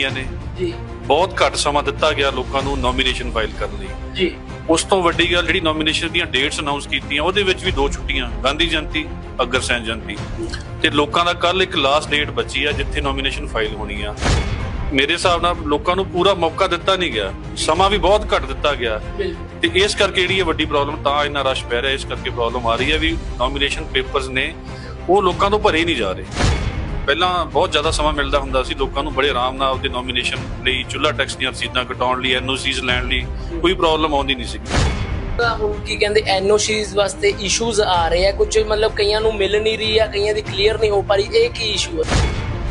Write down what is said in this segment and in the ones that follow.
ਕੀਤੀਆਂ ਨੇ। ਜੀ। ਬਹੁਤ ਘੱਟ ਸਮਾਂ ਦਿੱਤਾ ਗਿਆ ਲੋਕਾਂ ਨੂੰ ਨੋਮੀਨੇਸ਼ਨ ਫਾਈਲ ਕਰਨ ਲਈ। ਜੀ। ਉਸ ਤੋਂ ਵੱਡੀ ਗੱਲ ਜਿਹੜੀ ਨੋਮੀਨੇਸ਼ਨ ਦੀਆਂ ਡੇਟਸ ਅਨਾਉਂਸ ਕੀਤੀਆਂ ਉਹਦੇ ਵਿੱਚ ਵੀ ਦੋ ਛੁੱਟੀਆਂ ਗਾਂਧੀ ਜਯੰਤੀ ਅਗਰਸੈਨ ਜਯੰਤੀ। ਤੇ ਲੋਕਾਂ ਦਾ ਕੱਲ ਇੱਕ ਲਾਸਟ ਡੇਟ ਬਚੀ ਆ ਜਿੱਥੇ ਨੋਮੀਨੇਸ਼ਨ ਫਾਈਲ ਹੋਣੀ ਆ। ਮੇਰੇ ਹਿਸਾਬ ਨਾਲ ਲੋਕਾਂ ਨੂੰ ਪੂਰਾ ਮੌਕਾ ਦਿੱਤਾ ਨਹੀਂ ਗਿਆ। ਸਮਾਂ ਵੀ ਬਹੁਤ ਘੱਟ ਦਿੱਤਾ ਗਿਆ। ਤੇ ਇਸ ਕਰਕੇ ਜਿਹੜੀ ਇਹ ਵੱਡੀ ਪ੍ਰੋਬਲਮ ਤਾਂ ਇੰਨਾ ਰਸ਼ ਪੈ ਰਿਹਾ ਇਸ ਕਰਕੇ ਪ੍ਰੋਬਲਮ ਆ ਰਹੀ ਹੈ ਵੀ ਨੋਮੀਨੇਸ਼ਨ ਪੇਪਰਸ ਨੇ ਉਹ ਲੋਕਾਂ ਤੋਂ ਭਰੇ ਨਹੀਂ ਜਾ ਰਹੇ। ਪਹਿਲਾਂ ਬਹੁਤ ਜ਼ਿਆਦਾ ਸਮਾਂ ਮਿਲਦਾ ਹੁੰਦਾ ਸੀ ਲੋਕਾਂ ਨੂੰ ਬੜੇ ਆਰਾਮ ਨਾਲ ਉਹਦੇ ਨੋਮੀਨੇਸ਼ਨ ਲਈ ਚੁੱਲ੍ਹਾ ਟੈਕਸ ਦੀਆਂ ਰਸੀਦਾਂ ਕਟਾਉਣ ਲਈ ਐਨਓਸੀਜ਼ ਲੈਣ ਲਈ ਕੋਈ ਪ੍ਰੋਬਲਮ ਆਉਂਦੀ ਨਹੀਂ ਸੀ ਤਾਂ ਹੁਣ ਕੀ ਕਹਿੰਦੇ ਐਨਓਸੀਜ਼ ਵਾਸਤੇ ਇਸ਼ੂਜ਼ ਆ ਰਹੇ ਆ ਕੁਝ ਮਤਲਬ ਕਈਆਂ ਨੂੰ ਮਿਲ ਨਹੀਂ ਰਹੀ ਆ ਕਈਆਂ ਦੀ ਕਲੀਅਰ ਨਹੀਂ ਹੋ ਪਾ ਰਹੀ ਇਹ ਕੀ ਇਸ਼ੂ ਹੈ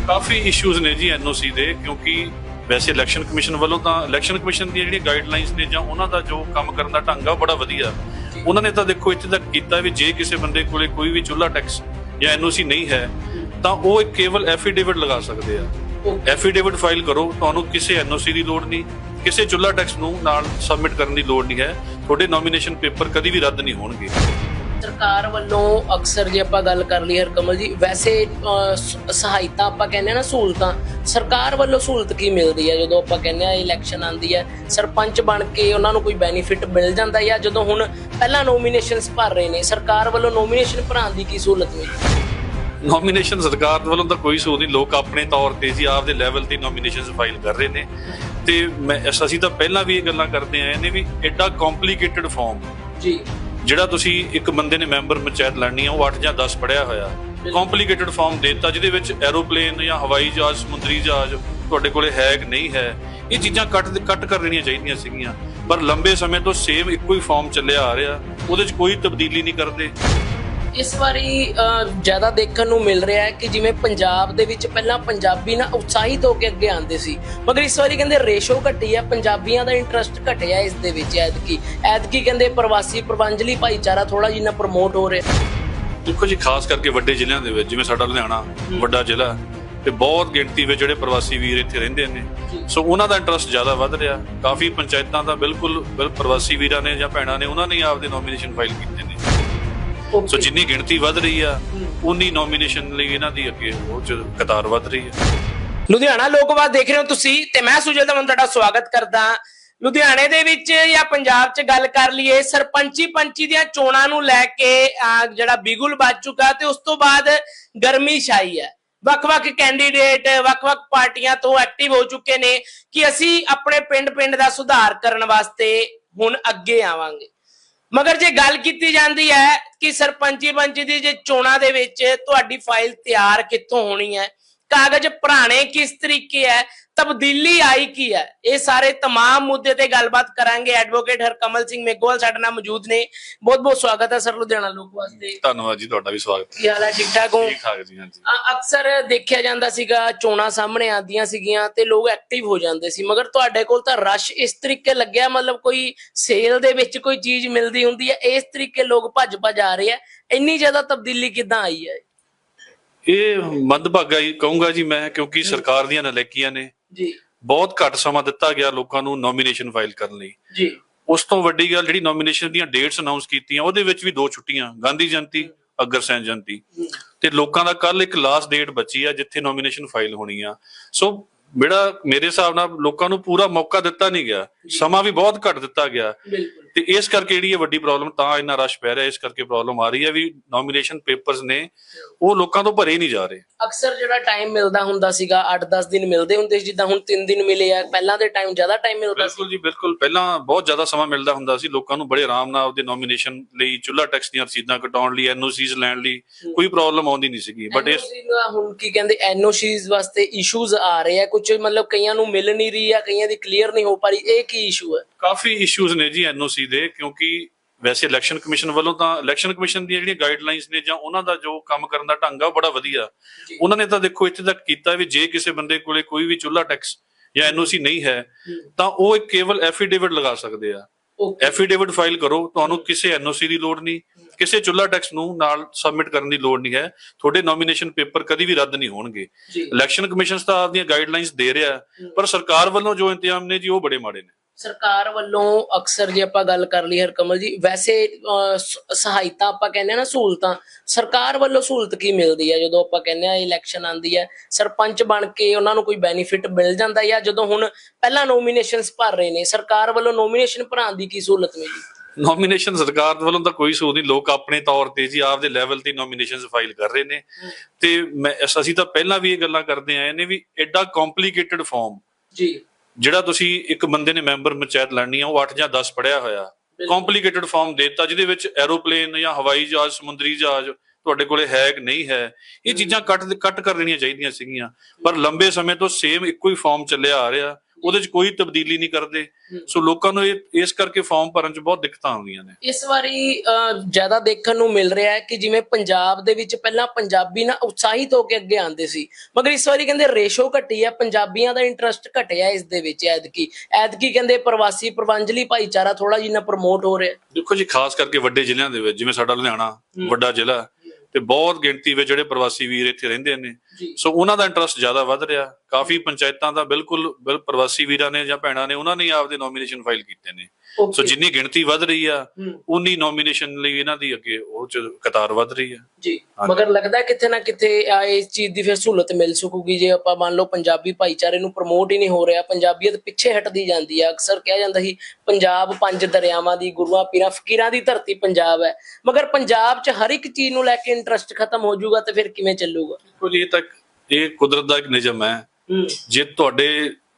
ਕਾਫੀ ਇਸ਼ੂਜ਼ ਨੇ ਜੀ ਐਨਓਸੀ ਦੇ ਕਿਉਂਕਿ ਵੈਸੇ ਇਲੈਕਸ਼ਨ ਕਮਿਸ਼ਨ ਵੱਲੋਂ ਤਾਂ ਇਲੈਕਸ਼ਨ ਕਮਿਸ਼ਨ ਦੀਆਂ ਜਿਹੜੀਆਂ ਗਾਈਡਲਾਈਨਸ ਨੇ ਜਾਂ ਉਹਨਾਂ ਦਾ ਜੋ ਕੰਮ ਕਰਨ ਦਾ ਢੰਗ ਆ ਉਹ ਬੜਾ ਵਧੀਆ। ਉਹਨਾਂ ਨੇ ਤਾਂ ਦੇਖੋ ਇੱਥੇ ਤੱਕ ਕੀਤਾ ਵੀ ਜੇ ਕਿਸੇ ਬੰਦੇ ਕੋਲੇ ਕੋਈ ਵੀ ਚੁੱਲ੍ਹਾ ਟੈਕਸ ਜਾਂ ਐਨਓਸੀ ਨਹੀਂ ਹੈ ਤਾਂ ਉਹ ਕੇਵਲ ਐਫੀਡੇਵਿਟ ਲਗਾ ਸਕਦੇ ਆ। ਐਫੀਡੇਵਿਟ ਫਾਈਲ ਕਰੋ, ਤੁਹਾਨੂੰ ਕਿਸੇ ਐਨਓਸੀ ਦੀ ਲੋੜ ਨਹੀਂ, ਕਿਸੇ ਚੁੱਲ੍ਹਾ ਟੈਕਸ ਨੂੰ ਨਾਲ ਸਬਮਿਟ ਕਰਨ ਦੀ ਲੋੜ ਨਹੀਂ ਹੈ। ਤੁਹਾਡੇ ਨੋਮੀਨੇਸ਼ਨ ਪੇਪਰ ਕਦੀ ਵੀ ਰੱਦ ਨਹੀਂ ਹੋਣਗੇ। ਸਰਕਾਰ ਵੱਲੋਂ ਅਕਸਰ ਜੇ ਆਪਾਂ ਗੱਲ ਕਰ ਲਈ ਹਰਕਮਲ ਜੀ, ਵੈਸੇ ਸਹਾਇਤਾ ਆਪਾਂ ਕਹਿੰਦੇ ਨਾ ਸਹੂਲਤਾਂ। ਸਰਕਾਰ ਵੱਲੋਂ ਸਹੂਲਤ ਕੀ ਮਿਲਦੀ ਹੈ? ਜਦੋਂ ਆਪਾਂ ਕਹਿੰਦੇ ਆ ਇਲੈਕਸ਼ਨ ਆਂਦੀ ਹੈ, ਸਰਪੰਚ ਬਣ ਕੇ ਉਹਨਾਂ ਨੂੰ ਕੋਈ ਬੈਨੀਫਿਟ ਮਿਲ ਜਾਂਦਾ ਜਾਂ ਜਦੋਂ ਹੁਣ ਪਹਿਲਾਂ ਨੋਮੀਨੇਸ਼ਨਸ ਭਰ ਰਹੇ ਨੇ, ਸਰਕਾਰ ਵੱਲੋਂ ਨੋਮੀਨੇਸ਼ਨ ਭਰਾਉਣ ਦੀ ਕੀ ਸਹੂਲਤ ਮਿਲੀ ਨੋਮੀਨੇਸ਼ਨ ਸਰਕਾਰ ਵੱਲੋਂ ਤਾਂ ਕੋਈ ਸੂਦ ਨਹੀਂ। ਲੋਕ ਆਪਣੇ ਤੌਰ ਤੇ ਜੀ ਆਪਦੇ ਲੈਵਲ ਤੇ ਨੋਮੀਨੇਸ਼ਨਸ ਫਾਈਲ ਕਰ ਰਹੇ ਨੇ। ਤੇ ਮੈਂ ਅਸੀਂ ਤਾਂ ਪਹਿਲਾਂ ਵੀ ਇਹ ਗੱਲਾਂ ਕਰਦੇ ਆਏ ਨੇ ਵੀ ਐਡਾ ਕੰਪਲਿਕੇਟਡ ਫਾਰਮ ਜੀ। ਜਿਹੜਾ ਤੁਸੀਂ ਇੱਕ ਬੰਦੇ ਨੇ ਮੈਂਬਰ ਪੰਚਾਇਤ ਲੜਨੀ ਆ ਉਹ 8 ਜਾਂ 10 ਪੜਿਆ ਹੋਇਆ। ਕੰਪਲਿਕੇਟਡ ਫਾਰਮ ਦੇਤਾ ਜਿਹਦੇ ਵਿੱਚ ਐਰੋਪਲੇਨ ਜਾਂ ਹਵਾਈ ਜਹਾਜ਼ ਸਮੁੰਦਰੀ ਜਹਾਜ਼ ਤੁਹਾਡੇ ਕੋਲੇ ਹੈ ਕਿ ਨਹੀਂ ਹੈ ਇਹ ਚੀਜ਼ਾਂ ਕੱਟ ਕੱਟ ਕਰ ਲੈਣੀਆਂ ਚਾਹੀਦੀਆਂ ਸੀਗੀਆਂ। ਪਰ ਲੰਬੇ ਸਮੇਂ ਤੋਂ ਸੇਮ ਇੱਕੋ ਹੀ ਫਾਰਮ ਚੱਲਿਆ ਆ ਰਿਹਾ। ਉਹਦੇ 'ਚ ਕੋਈ ਤਬਦੀਲੀ ਨਹੀਂ ਕਰਦੇ। ਇਸ ਵਾਰੀ ਜ਼ਿਆਦਾ ਦੇਖਣ ਨੂੰ ਮਿਲ ਰਿਹਾ ਹੈ ਕਿ ਜਿਵੇਂ ਪੰਜਾਬ ਦੇ ਵਿੱਚ ਪਹਿਲਾਂ ਪੰਜਾਬੀ ਨਾ ਉਤਸ਼ਾਹਿਤ ਹੋ ਕੇ ਅੱਗੇ ਆਉਂਦੇ ਸੀ ਮਗਰ ਇਸ ਵਾਰੀ ਕਹਿੰਦੇ ਰੇਸ਼ੋ ਘਟੀ ਹੈ ਪੰਜਾਬੀਆਂ ਦਾ ਇੰਟਰਸਟ ਘਟਿਆ ਇਸ ਦੇ ਵਿੱਚ ਐਤਕੀ। ਐਤਕੀ ਕਹਿੰਦੇ ਪ੍ਰਵਾਸੀ ਪ੍ਰਬੰਜਲੀ ਭਾਈਚਾਰਾ ਥੋੜਾ ਜਿਹਾ ਪ੍ਰਮੋਟ ਹੋ ਰਿਹਾ। ਦੇਖੋ ਜੀ ਖਾਸ ਕਰਕੇ ਵੱਡੇ ਜ਼ਿਲ੍ਹਿਆਂ ਦੇ ਵਿੱਚ ਜਿਵੇਂ ਸਾਡਾ ਲੁਧਿਆਣਾ ਵੱਡਾ ਜ਼ਿਲ੍ਹਾ ਤੇ ਬਹੁਤ ਗਿਣਤੀ ਵਿੱਚ ਜਿਹੜੇ ਪ੍ਰਵਾਸੀ ਵੀਰ ਇੱਥੇ ਰਹਿੰਦੇ ਨੇ। ਸੋ ਉਹਨਾਂ ਦਾ ਇੰਟਰਸਟ ਜ਼ਿਆਦਾ ਵੱਧ ਰਿਹਾ। ਕਾਫੀ ਪੰਚਾਇਤਾਂ ਦਾ ਬਿਲਕੁਲ ਬਿਲ- ਪ੍ਰਵਾਸੀ ਵੀਰਾਂ ਨੇ ਜਾਂ ਭੈਣਾਂ ਨੇ ਉਹਨਾਂ ਨੇ ਆਪਦੇ ਨੋਮੀਨੇਸ਼ਨ ਫਾਈਲ ਕੀਤੇ ਨੇ। ਸੋ ਜਿੰਨੀ ਗਿਣਤੀ ਵੱਧ ਰਹੀ ਆ ਉਨੀ ਨੋਮੀਨੇਸ਼ਨ ਲਈ ਇਹਨਾਂ ਦੀ ਅੱਗੇ ਉਹ 'ਚ ਕਤਾਰ ਵੱਧ ਰਹੀ ਹੈ ਲੁਧਿਆਣਾ ਲੋਕਵਾਦ ਦੇਖ ਰਹੇ ਹੋ ਤੁਸੀਂ ਤੇ ਮੈਂ ਸੁਜਲ ਦਮਨ ਤੁਹਾਡਾ ਸਵਾਗਤ ਕਰਦਾ। ਲੁਧਿਆਣੇ ਦੇ ਵਿੱਚ ਜਾਂ ਪੰਜਾਬ 'ਚ ਗੱਲ ਕਰ ਲਈਏ ਸਰਪੰਚੀ ਪੰਚੀ ਦੀਆਂ ਚੋਣਾਂ ਨੂੰ ਲੈ ਕੇ ਜਿਹੜਾ ਬਿਗੁਲ ਵੱਜ ਚੁੱਕਾ ਤੇ ਉਸ ਤੋਂ ਬਾਅਦ ਗਰਮੀ ਛਾਈ ਹੈ। ਵੱਖ-ਵੱਖ ਕੈਂਡੀਡੇਟ ਵੱਖ-ਵੱਖ ਪਾਰਟੀਆਂ ਤੋਂ ਐਕਟਿਵ ਹੋ ਚੁੱਕੇ ਨੇ ਕਿ ਅਸੀਂ ਆਪਣੇ ਪਿੰਡ-ਪਿੰਡ ਦਾ ਸੁਧਾਰ ਕਰਨ ਵਾਸਤੇ ਹੁਣ ਅੱਗੇ ਆਵਾਂਗੇ। ਮਗਰ ਜੇ ਗੱਲ ਕੀਤੀ ਜਾਂਦੀ ਹੈ ਕਿ ਸਰਪੰਚੀ ਪੰਚੀ ਦੀ ਜੇ ਚੋਣਾਂ ਦੇ ਵਿੱਚ ਤੁਹਾਡੀ ਫਾਈਲ ਤਿਆਰ ਕਿੱਥੋਂ ਹੋਣੀ ਹੈ, ਕਾਗਜ਼ ਪੁਰਾਣੇ ਕਿਸ ਤਰੀਕੇ ਹੈ ਤਬਦੀਲੀ ਆਈ ਕੀ ਹੈ ਇਹ ਸਾਰੇ तमाम ਮੁੱਦੇ ਤੇ ਗੱਲਬਾਤ ਕਰਾਂਗੇ ਐਡਵੋਕੇਟ ਹਰਕਮਲ ਸਿੰਘ ਮੇਗੋਲ ਸਾਡੇ ਨਾਲ ਮੌਜੂਦ ਨੇ ਬਹੁਤ ਬਹੁਤ ਸਵਾਗਤ ਹੈ ਸਰ ਲੁਧਿਆਣਾ ਲੋਕ ਵਾਸਤੇ ਧੰਨਵਾਦ ਜੀ ਤੁਹਾਡਾ ਵੀ ਸਵਾਗਤ ਕੀ ਹਾਲ ਹੈ ਠੀਕ ਠਾਕ ਹੋ ਠੀਕ ਠਾਕ ਜੀ ਹਾਂਜੀ ਅ- ਅਕਸਰ ਦੇਖਿਆ ਜਾਂਦਾ ਸੀਗਾ ਚੋਣਾਂ ਸਾਹਮਣੇ ਆਉਂਦੀਆਂ ਸੀਗੀਆਂ ਤੇ ਲੋਕ ਐਕਟਿਵ ਹੋ ਜਾਂਦੇ ਸੀ ਮਗਰ ਤੁਹਾਡੇ ਕੋਲ ਤਾਂ ਰਸ਼ ਇਸ ਤਰੀਕੇ ਲੱਗਿਆ ਮਤਲਬ ਕੋਈ ਸੇਲ ਦੇ ਵਿੱਚ ਕੋਈ ਚੀਜ਼ ਮਿਲਦੀ ਹੁੰਦੀ ਹੈ ਇਸ ਤਰੀਕੇ ਲੋਕ ਭੱਜ ਭੱਜ ਆ ਰਹੇ ਆ ਇੰਨੀ ਜ਼ਿਆਦਾ ਤਬਦੀਲੀ ਕਿੱਦਾਂ ਆਈ ਹੈ ਇਹ ਮੰਦਭਾਗਾ ਹੀ ਕਹੂੰਗਾ ਜੀ ਮੈਂ ਕਿਉਂਕਿ ਸਰਕਾਰ ਦੀਆਂ ਨਲੇਕੀਆਂ ਨੇ। ਜੀ। ਬਹੁਤ ਘੱਟ ਸਮਾਂ ਦਿੱਤਾ ਗਿਆ ਲੋਕਾਂ ਨੂੰ ਨੋਮੀਨੇਸ਼ਨ ਫਾਈਲ ਕਰਨ ਲਈ। ਜੀ। ਉਸ ਤੋਂ ਵੱਡੀ ਗੱਲ ਜਿਹੜੀ ਨੋਮੀਨੇਸ਼ਨ ਦੀਆਂ ਡੇਟਸ ਅਨਾਉਂਸ ਕੀਤੀਆਂ ਉਹਦੇ ਵਿੱਚ ਵੀ ਦੋ ਛੁੱਟੀਆਂ ਗਾਂਧੀ ਜਯੰਤੀ ਅਗਰਸੈਨ ਜਯੰਤੀ। ਤੇ ਲੋਕਾਂ ਦਾ ਕੱਲ ਇੱਕ ਲਾਸਟ ਡੇਟ ਬਚੀ ਆ ਜਿੱਥੇ ਨੋਮੀਨੇਸ਼ਨ ਫਾਈਲ ਹੋਣੀ ਆ। ਸੋ ਜਿਹੜਾ ਮੇਰੇ ਹਿਸਾਬ ਨਾਲ ਲੋਕਾਂ ਨੂੰ ਪੂਰਾ ਮੌਕਾ ਦਿੱਤਾ ਨਹੀਂ ਗਿਆ। ਸਮਾਂ ਵੀ ਬਹੁਤ ਘੱਟ ਦਿੱਤਾ ਗਿਆ। ਬਿਲਕੁਲ। ਤੇ ਇਸ ਕਰਕੇ ਜਿਹੜੀ ਇਹ ਵੱਡੀ ਪ੍ਰੋਬਲਮ ਤਾਂ ਇੰਨਾ ਰਸ਼ ਪੈ ਰਿਹਾ ਇਸ ਕਰਕੇ ਪ੍ਰੋਬਲਮ ਆ ਰਹੀ ਹੈ ਵੀ ਨੋਮੀਨੇਸ਼ਨ ਪੇਪਰਸ ਨੇ ਉਹ ਲੋਕਾਂ ਤੋਂ ਭਰੇ ਨਹੀਂ ਜਾ ਰਹੇ। ਅਕਸਰ ਜਿਹੜਾ ਟਾਈਮ ਮਿਲਦਾ ਹੁੰਦਾ ਸੀਗਾ 8-10 ਦਿਨ ਮਿਲਦੇ ਹੁੰਦੇ ਸੀ ਜਿੱਦਾਂ ਹੁਣ 3 ਦਿਨ ਮਿਲੇ ਆ ਪਹਿਲਾਂ ਦੇ ਟਾਈਮ ਜ਼ਿਆਦਾ ਟਾਈਮ ਮਿਲਦਾ ਸੀ। ਬਿਲਕੁਲ ਜੀ ਬਿਲਕੁਲ। ਪਹਿਲਾਂ ਬਹੁਤ ਜ਼ਿਆਦਾ ਸਮਾਂ ਮਿਲਦਾ ਹੁੰਦਾ ਸੀ ਲੋਕਾਂ ਨੂੰ ਬੜੇ ਆਰਾਮ ਨਾਲ ਉਹਦੇ ਨੋਮੀਨੇਸ਼ਨ ਲਈ ਚੁੱਲ੍ਹਾ ਟੈਕਸ ਦੀਆਂ ਰਸੀਦਾਂ ਕਟਾਉਣ ਲਈ ਐਨਓਸੀਜ਼ ਲੈਣ ਲਈ ਕੋਈ ਪ੍ਰੋਬਲਮ ਆਉਂਦੀ ਨਹੀਂ ਸੀਗੀ। ਬਟ ਇਸ ਹੁਣ ਕੀ ਕਹਿੰਦੇ ਐਨਓਸੀਜ਼ ਵਾਸਤੇ ਇਸ਼ੂਜ਼ ਆ ਰਹੇ ਆ ਕੁਝ ਮਤਲਬ ਕਈਆਂ ਨੂੰ ਮਿਲ ਨਹੀਂ ਰਹੀ ਆ ਕਈਆਂ ਦੀ ਕਲੀਅਰ ਨਹੀਂ ਹੋ ਪਾ ਰਹੀ ਇਹ ਕੀ ਇਸ਼ੂ ਹੈ ਕਾਫੀ ਇਸ਼ੂਜ਼ ਨੇ ਜੀ ਐਨਓਸੀ ਦੇ ਕਿਉਂਕਿ ਵੈਸੇ ਇਲੈਕਸ਼ਨ ਕਮਿਸ਼ਨ ਵੱਲੋਂ ਤਾਂ ਇਲੈਕਸ਼ਨ ਕਮਿਸ਼ਨ ਦੀਆਂ ਜਿਹੜੀਆਂ ਗਾਈਡਲਾਈਨਸ ਨੇ ਜਾਂ ਉਹਨਾਂ ਦਾ ਜੋ ਕੰਮ ਕਰਨ ਦਾ ਢੰਗ ਆ ਉਹ ਬੜਾ ਵਧੀਆ। ਉਹਨਾਂ ਨੇ ਤਾਂ ਦੇਖੋ ਇੱਥੇ ਤੱਕ ਕੀਤਾ ਵੀ ਜੇ ਕਿਸੇ ਬੰਦੇ ਕੋਲੇ ਕੋਈ ਵੀ ਚੁੱਲ੍ਹਾ ਟੈਕਸ ਜਾਂ ਐਨਓਸੀ ਨਹੀਂ ਹੈ ਤਾਂ ਉਹ ਇੱਕ ਕੇਵਲ ਐਫੀਡੇਵਿਟ ਲਗਾ ਸਕਦੇ ਆ। ਐਫੀਡੇਵਿਟ ਫਾਈਲ ਕਰੋ ਤੁਹਾਨੂੰ ਕਿਸੇ ਐਨਓਸੀ ਦੀ ਲੋੜ ਨਹੀਂ ਕਿਸੇ ਚੁੱਲ੍ਹਾ ਟੈਕਸ ਨੂੰ ਨਾਲ ਸਬਮਿਟ ਕਰਨ ਦੀ ਲੋੜ ਨਹੀਂ ਹੈ ਤੁਹਾਡੇ ਨੋਮੀਨੇਸ਼ਨ ਪੇਪਰ ਕਦੀ ਵੀ ਰੱਦ ਨਹੀਂ ਹੋਣਗੇ। ਇਲੈਕਸ਼ਨ ਕਮਿਸ਼ਨ ਤਾਂ ਆਪਦੀਆਂ ਗਾਈਡਲਾਈਨਸ ਦੇ ਰਿਹਾ ਪਰ ਸਰਕਾਰ ਵੱਲੋਂ ਜੋ ਇੰਤਜ਼ਾਮ ਨੇ ਜੀ ਉਹ ਬੜੇ ਮਾੜੇ ਨੇ। ਸਰਕਾਰ ਵੱਲੋਂ ਅਕਸਰ ਜੇ ਆਪਾਂ ਗੱਲ ਕਰ ਲਈ ਹਰਕਮਲ ਜੀ ਵੈਸੇ ਸਹਾਇਤਾ ਆਪਾਂ ਕਹਿੰਦੇ ਆ ਨਾ ਸਹੂਲਤਾਂ ਸਰਕਾਰ ਵੱਲੋਂ ਸਹੂਲਤ ਕੀ ਮਿਲਦੀ ਹੈ ਜਦੋਂ ਆਪਾਂ ਕਹਿੰਦੇ ਆ ਇਲੈਕਸ਼ਨ ਆਂਦੀ ਹੈ ਸਰਪੰਚ ਬਣ ਕੇ ਉਹਨਾਂ ਨੂੰ ਕੋਈ ਬੈਨੀਫਿਟ ਮਿਲ ਜਾਂਦਾ ਜਾਂ ਜਦੋਂ ਹੁਣ ਪਹਿਲਾਂ ਨੋਮੀਨੇਸ਼ਨਸ ਭਰ ਰਹੇ ਨੇ ਸਰਕਾਰ ਵੱਲੋਂ ਨੋਮੀਨੇਸ਼ਨ ਭਰਾਉਣ ਦੀ ਕੀ ਸਹੂਲਤ ਮਿਲੀ? ਨੋਮੀਨੇਸ਼ਨ ਸਰਕਾਰ ਵੱਲੋਂ ਤਾਂ ਕੋਈ ਸੂਦ ਨਹੀਂ ਲੋਕ ਆਪਣੇ ਤੌਰ ਤੇ ਜੀ ਆਪਦੇ ਲੈਵਲ ਤੇ ਨੋਮੀਨੇਸ਼ਨਸ ਫਾਈਲ ਕਰ ਰਹੇ ਨੇ। ਤੇ ਅਸੀਂ ਤਾਂ ਪਹਿਲਾਂ ਵੀ ਇਹ ਗੱਲਾਂ ਕਰਦੇ ਆਏ ਨੇ ਵੀ ਐਡਾ ਕੰਪਲਿਕੇਟਡ ਫਾਰਮ ਜੀ। ਜਿਹੜਾ ਤੁਸੀਂ ਇੱਕ ਬੰਦੇ ਨੇ ਮੈਂਬਰ ਪੰਚਾਇਤ ਲੜਨੀ ਆ ਉਹ 8 ਜਾਂ 10 ਪੜਿਆ ਹੋਇਆ ਕੰਪਲਿਕੇਟਡ ਫਾਰਮ ਦੇਤਾ ਜਿਹਦੇ ਵਿੱਚ ਐਰੋਪਲੇਨ ਜਾਂ ਹਵਾਈ ਜਹਾਜ਼ ਸਮੁੰਦਰੀ ਜਹਾਜ਼ ਤੁਹਾਡੇ ਕੋਲੇ ਹੈ ਕਿ ਨਹੀਂ ਹੈ ਇਹ ਚੀਜ਼ਾਂ ਕੱਟ ਕੱਟ ਕਰ ਲੈਣੀਆਂ ਚਾਹੀਦੀਆਂ ਸੀਗੀਆਂ ਪਰ ਲੰਬੇ ਸਮੇਂ ਤੋਂ ਸੇਮ ਇੱਕੋ ਹੀ ਫਾਰਮ ਚੱਲਿਆ ਆ ਰਿਹਾ ਉਹਦੇ 'ਚ ਕੋਈ ਤਬਦੀਲੀ ਨਹੀਂ ਕਰਦੇ। ਸੋ ਲੋਕਾਂ ਨੂੰ ਇਹ ਇਸ ਕਰਕੇ ਫਾਰਮ ਭਰਨ 'ਚ ਬਹੁਤ ਦਿੱਕਤਾਂ ਆਉਂਦੀਆਂ ਨੇ। ਇਸ ਵਾਰੀ ਜ਼ਿਆਦਾ ਦੇਖਣ ਨੂੰ ਮਿਲ ਰਿਹਾ ਹੈ ਕਿ ਜਿਵੇਂ ਪੰਜਾਬ ਦੇ ਵਿੱਚ ਪਹਿਲਾਂ ਪੰਜਾਬੀ ਨਾ ਉਤਸ਼ਾਹਿਤ ਹੋ ਕੇ ਅੱਗੇ ਆਉਂਦੇ ਸੀ ਮਗਰ ਇਸ ਵਾਰੀ ਕਹਿੰਦੇ ਰੇਸ਼ੋ ਘਟੀ ਹੈ ਪੰਜਾਬੀਆਂ ਦਾ ਇੰਟਰਸਟ ਘਟਿਆ ਇਸ ਦੇ ਵਿੱਚ ਐਦਕੀ ਐਦਕੀ ਕਹਿੰਦੇ ਪ੍ਰਵਾਸੀ ਪ੍ਰਵੰਜਲੀ ਭਾਈਚਾਰਾ ਥੋੜਾ ਜਿਹਾ ਪ੍ਰਮੋਟ ਹੋ ਰਿਹਾ। ਦੇਖੋ ਜੀ ਖਾਸ ਕਰਕੇ ਵੱਡੇ ਜ਼ਿਲ੍ਹਿਆਂ ਦੇ ਵਿੱਚ ਜਿਵੇਂ ਸਾਡਾ ਲੁਧਿਆਣਾ ਵੱਡਾ ਜ਼ਿਲ੍ਹਾ ਤੇ ਬਹੁਤ ਗਿਣਤੀ ਵਿੱਚ ਜਿਹੜੇ ਪ੍ਰਵਾਸੀ ਵੀਰ ਇੱਥੇ ਰਹਿੰਦੇ ਨੇ। ਸੋ ਉਹਨਾਂ ਦਾ ਇੰਟਰਸਟ ਜ਼ਿਆਦਾ ਵੱਧ ਰਿਹਾ। ਕਾਫੀ ਪੰਚਾਇਤਾਂ ਦਾ ਬਿਲਕੁਲ ਬਿਲ ਪ੍ਰਵਾਸੀ ਵੀਰਾਂ ਨੇ ਜਾਂ ਭੈਣਾਂ ਨੇ ਉਹਨਾਂ ਨੇ ਆਪਦੇ ਨੋਮੀਨੇਸ਼ਨ ਫਾਈਲ ਕੀਤੇ ਨੇ। ਸੋ ਜਿੰਨੀ ਗਿਣਤੀ ਵੱਧ ਰਹੀ ਆ। ਉਨੀ ਨੋਮੀਨੇਸ਼ਨ ਲਈ ਇਹਨਾਂ ਦੀ ਅੱਗੇ ਉਹ ਚ ਕਤਾਰ ਵੱਧ ਰਹੀ ਆ। ਜੀ। ਮਗਰ ਲੱਗਦਾ ਕਿਤੇ ਨਾ ਆ ਇਸ ਚੀਜ਼ ਦੀ ਫਿਰ ਸਹੂਲਤ ਮਿਲ ਸਕੂਗੀ। ਜੇ ਆਪਾਂ ਮੰਨ ਲਓ ਪੰਜਾਬੀ ਭਾਈਚਾਰੇ ਨੂੰ ਪ੍ਰਮੋਟ ਹੀ ਨਹੀਂ ਹੋ ਰਿਹਾ ਪੰਜਾਬੀਅਤ ਪਿੱਛੇ ਹਟਦੀ ਜਾਂਦੀ ਹੈ ਅਕਸਰ ਕਿਹਾ ਜਾਂਦਾ ਸੀ ਪੰਜਾਬ ਪੰਜ ਦਰਿਆਵਾਂ ਦੀ ਗੁਰੂਆਂ ਪੀਰਾਂ ਫਕੀਰਾਂ ਦੀ ਧਰਤੀ ਪੰਜਾਬ ਹੈ। ਮਗਰ ਪੰਜਾਬ 'ਚ ਹਰ ਇੱਕ ਚੀਜ਼ ਨੂੰ ਲੈ ਕੇ ਇੰਟਰਸਟ ਖਤਮ ਹੋ ਜਾਊਗਾ ਤੇ ਫਿਰ ਕਿਵੇਂ ਚੱਲੂਗਾ? ਜੀ ਇਹ ਤਾਂ ਇਹ ਕੁਦਰਤ ਦਾ ਇੱਕ ਨਿਯਮ ਹੈ। ਹੂੰ। ਜੇ ਤੁਹਾਡੇ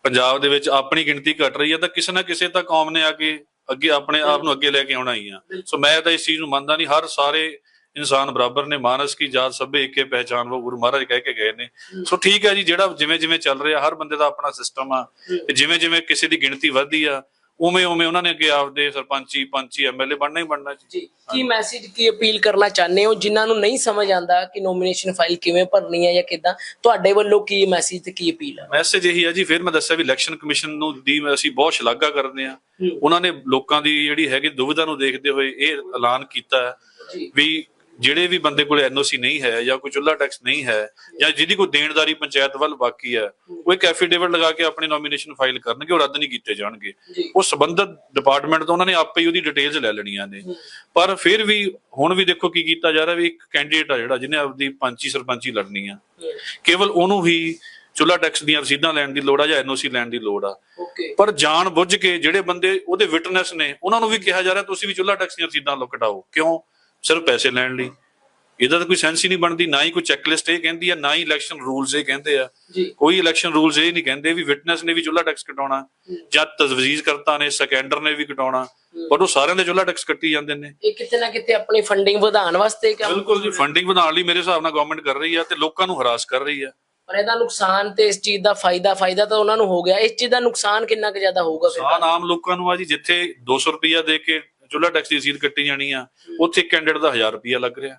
ਪੰਜਾਬ ਦੇ ਵਿੱਚ ਆਪਣੀ ਗਿਣਤੀ ਘਟ ਰਹੀ ਹੈ ਤਾਂ ਕਿਸੇ ਨਾ ਕਿਸੇ ਤਾਂ ਕੌਮ ਨੇ ਆ ਕੇ ਅੱਗੇ ਆਪਣੇ ਆਪ ਨੂੰ ਅੱਗੇ ਲੈ ਕੇ ਆਉਣਾ ਹੀ ਆ। ਸੋ ਮੈਂ ਤਾਂ ਇਸ ਚੀਜ਼ ਨੂੰ ਮੰਨਦਾ ਨਹੀਂ। ਹਰ ਸਾਰੇ ਇਨਸਾਨ ਬਰਾਬਰ ਨੇ ਮਾਨਸ ਕੀ ਜਾਤ ਸਭੇ ਇੱਕੇ ਪਹਿਚਾਨ ਉਹ ਗੁਰੂ ਮਹਾਰਾਜ ਕਹਿ ਕੇ ਗਏ ਨੇ। ਸੋ ਠੀਕ ਹੈ ਜੀ ਜਿਹੜਾ ਜਿਵੇਂ ਜਿਵੇਂ ਚੱਲ ਰਿਹਾ ਹਰ ਬੰਦੇ ਦਾ ਆਪਣਾ ਸਿਸਟਮ ਆ। ਤੇ ਜਿਵੇਂ ਜਿਵੇਂ ਕਿਸੇ ਦੀ ਗਿਣਤੀ ਵੱਧਦੀ ਆ ਉਵੇਂ ਉਵੇਂ ਉਹਨਾਂ ਨੇ ਅੱਗੇ ਆਪਦੇ ਸਰਪੰਚੀ ਪੰਚੀ ਐਮਐਲਏ ਬਣਨਾ ਹੀ ਬਣਨਾ ਜੀ। ਕੀ ਮੈਸੇਜ ਕੀ ਅਪੀਲ ਕਰਨਾ ਚਾਹੁੰਦੇ ਹੋ? ਜਿਨ੍ਹਾਂ ਨੂੰ ਨਹੀਂ ਸਮਝ ਆਂਦਾ ਕਿ ਨੋਮੀਨੇਸ਼ਨ ਫਾਈਲ ਕਿਵੇਂ ਭਰਨੀ ਹੈ ਜਾਂ ਕਿਦਾਂ ਤੁਹਾਡੇ ਵੱਲੋਂ ਕੀ ਮੈਸੇਜ ਤੇ ਕੀ ਅਪੀਲ ਹੈ ਮੈਸੇਜ ਇਹੀ ਹੈ ਜੀ ਫਿਰ ਮੈਂ ਦੱਸਿਆ ਵੀ ਇਲੈਕਸ਼ਨ ਕਮਿਸ਼ਨ ਨੂੰ ਦੀ ਅਸੀਂ ਬਹੁਤ ਸ਼ਲਾਘਾ ਕਰਦੇ ਹੂੰ। ਉਹਨਾਂ ਨੇ ਲੋਕਾਂ ਦੀ ਜਿਹੜੀ ਹੈਗੀ ਦੁਵਿਧਾ ਨੂੰ ਦੇਖਦੇ ਹੋਏ ਇਹ ਐਲਾਨ ਕੀਤਾ ਹੈ ਵੀ ਜਿਹੜੇ ਵੀ ਬੰਦੇ ਕੋਲ ਐਨਓਸੀ ਨਹੀਂ ਹੈ ਜਾਂ ਕੋਈ ਚੁੱਲਾ ਟੈਕਸ ਨਹੀਂ ਹੈ ਜਾਂ ਜਿਹਦੀ ਕੋਈ ਦੇਣਦਾਰੀ ਪੰਚਾਇਤ ਵੱਲ ਬਾਕੀ ਹੈ ਉਹ ਇੱਕ ਐਫੀਡੇਵਿਟ ਲਗਾ ਕੇ ਆਪਣੀ ਨੋਮੀਨੇਸ਼ਨ ਫਾਈਲ ਕਰਨਗੇ ਉਹ ਰੱਦ ਨਹੀਂ ਕੀਤੇ ਜਾਣਗੇ। ਉਹ ਸੰਬੰਧਿਤ ਡਿਪਾਰਟਮੈਂਟ ਤੋਂ ਉਹਨਾਂ ਨੇ ਆਪੇ ਹੀ ਉਹਦੀ ਡਿਟੇਲਸ ਲੈ ਲੈਣੀਆਂ ਨੇ। ਪਰ ਫਿਰ ਵੀ ਹੁਣ ਵੀ ਦੇਖੋ ਕੀ ਕੀਤਾ ਜਾ ਰਿਹਾ ਵੀ ਇੱਕ ਕੈਂਡੀਡੇਟ ਆ ਜਿਹੜਾ ਜਿਹਨੇ ਆਪਦੀ ਪੰਚੀ ਸਰਪੰਚੀ ਲੜਨੀ ਆ। ਕੇਵਲ ਉਹਨੂੰ ਹੀ ਚੁੱਲਾ ਟੈਕਸ ਦੀਆਂ ਰਸੀਦਾਂ ਲੈਣ ਦੀ ਲੋੜ ਆ ਜਾਂ ਐਨਓਸੀ ਲੈਣ ਦੀ ਲੋੜ ਆ। ਪਰ ਜਾਣ ਬੁੱਝ ਕੇ ਜਿਹੜੇ ਬੰਦੇ ਉਹਦੇ ਵਿਟਨੈਸ ਨੇ ਉਹਨਾਂ ਨੂੰ ਵੀ ਕਿਹਾ ਜਾ ਰਿਹਾ ਤੁਸੀਂ ਵੀ ਚੁੱਲਾ ਟੈਕਸ ਦੀਆਂ ਰਸੀਦਾਂ ਲੋ ਕਟਾਓ। ਕਿਉਂ? ਸਿਰਫ ਪੈਸੇ ਲੈਣ ਲਈ। ਇਹਦਾ ਤਾਂ ਕੋਈ ਸੈਂਸ ਹੀ ਨਹੀਂ ਬਣਦੀ ਨਾ ਹੀ ਕੋਈ ਚੈੱਕਲਿਸਟ ਇਹ ਕਹਿੰਦੀ ਆ ਨਾ ਹੀ ਇਲੈਕਸ਼ਨ ਰੂਲਸ ਇਹ ਕਹਿੰਦੇ ਆ। ਕੋਈ ਇਲੈਕਸ਼ਨ ਰੂਲਸ ਇਹ ਨਹੀਂ ਕਹਿੰਦੇ ਵੀ ਵਿਟਨੈਸ ਨੇ ਵੀ ਚੁੱਲਾ ਟੈਕਸ ਕਟਾਉਣਾ ਜਾਂ ਤਜਵੀਜ਼ ਕਰਤਾ ਨੇ ਸਕੈਂਡਰ ਨੇ ਵੀ ਕਟਾਉਣਾ ਪਰ ਉਹ ਸਾਰਿਆਂ ਦੇ ਚੁੱਲਾ ਟੈਕਸ ਕੱਟੀ ਜਾਂਦੇ ਨੇ। ਇਹ ਕਿਤੇ ਨਾ ਕਿਤੇ ਆਪਣੀ ਫੰਡਿੰਗ ਵਧਾਉਣ ਵਾਸਤੇ ਕੰਮ ਬਿਲਕੁਲ ਜੀ ਫੰਡਿੰਗ ਵਧਾਉਣ ਲਈ ਮੇਰੇ ਹਿਸਾਬ ਨਾਲ ਗਵਰਨਮੈਂਟ ਕਰ ਰਹੀ ਆ ਤੇ ਲੋਕਾਂ ਨੂੰ ਹਰਾਸ ਕਰ ਰਹੀ ਆ। ਪਰ ਇਹਦਾ ਨੁਕਸਾਨ ਤੇ ਇਸ ਚੀਜ਼ ਦਾ ਫਾਇਦਾ ਫਾਇਦਾ ਤਾਂ ਉਹਨਾਂ ਨੂੰ ਹੋ ਗਿਆ। ਇਸ ਚੀਜ਼ ਦਾ ਨੁਕਸਾਨ ਕਿੰਨਾ ਕੁ ਜ਼ਿਆਦਾ ਹੋਊਗਾ ਫਿਰ? ਆਮ ਲੋਕਾਂ ਨੂੰ ਆ ਜੀ ਜਿੱਥੇ 200 ਰੁਪਿਆ ਦੇ ਕੇ ਚੁੱਲਾ ਟੈਕਸ ਦੀ ਰਸੀਦ ਕੱਟੀ ਜਾਣੀ ਆ ਉੱਥੇ ਕੈਂਡੀਡੇਟ ਦਾ 1000 ਰੁਪਿਆ ਲੱਗ ਰਿਹਾ।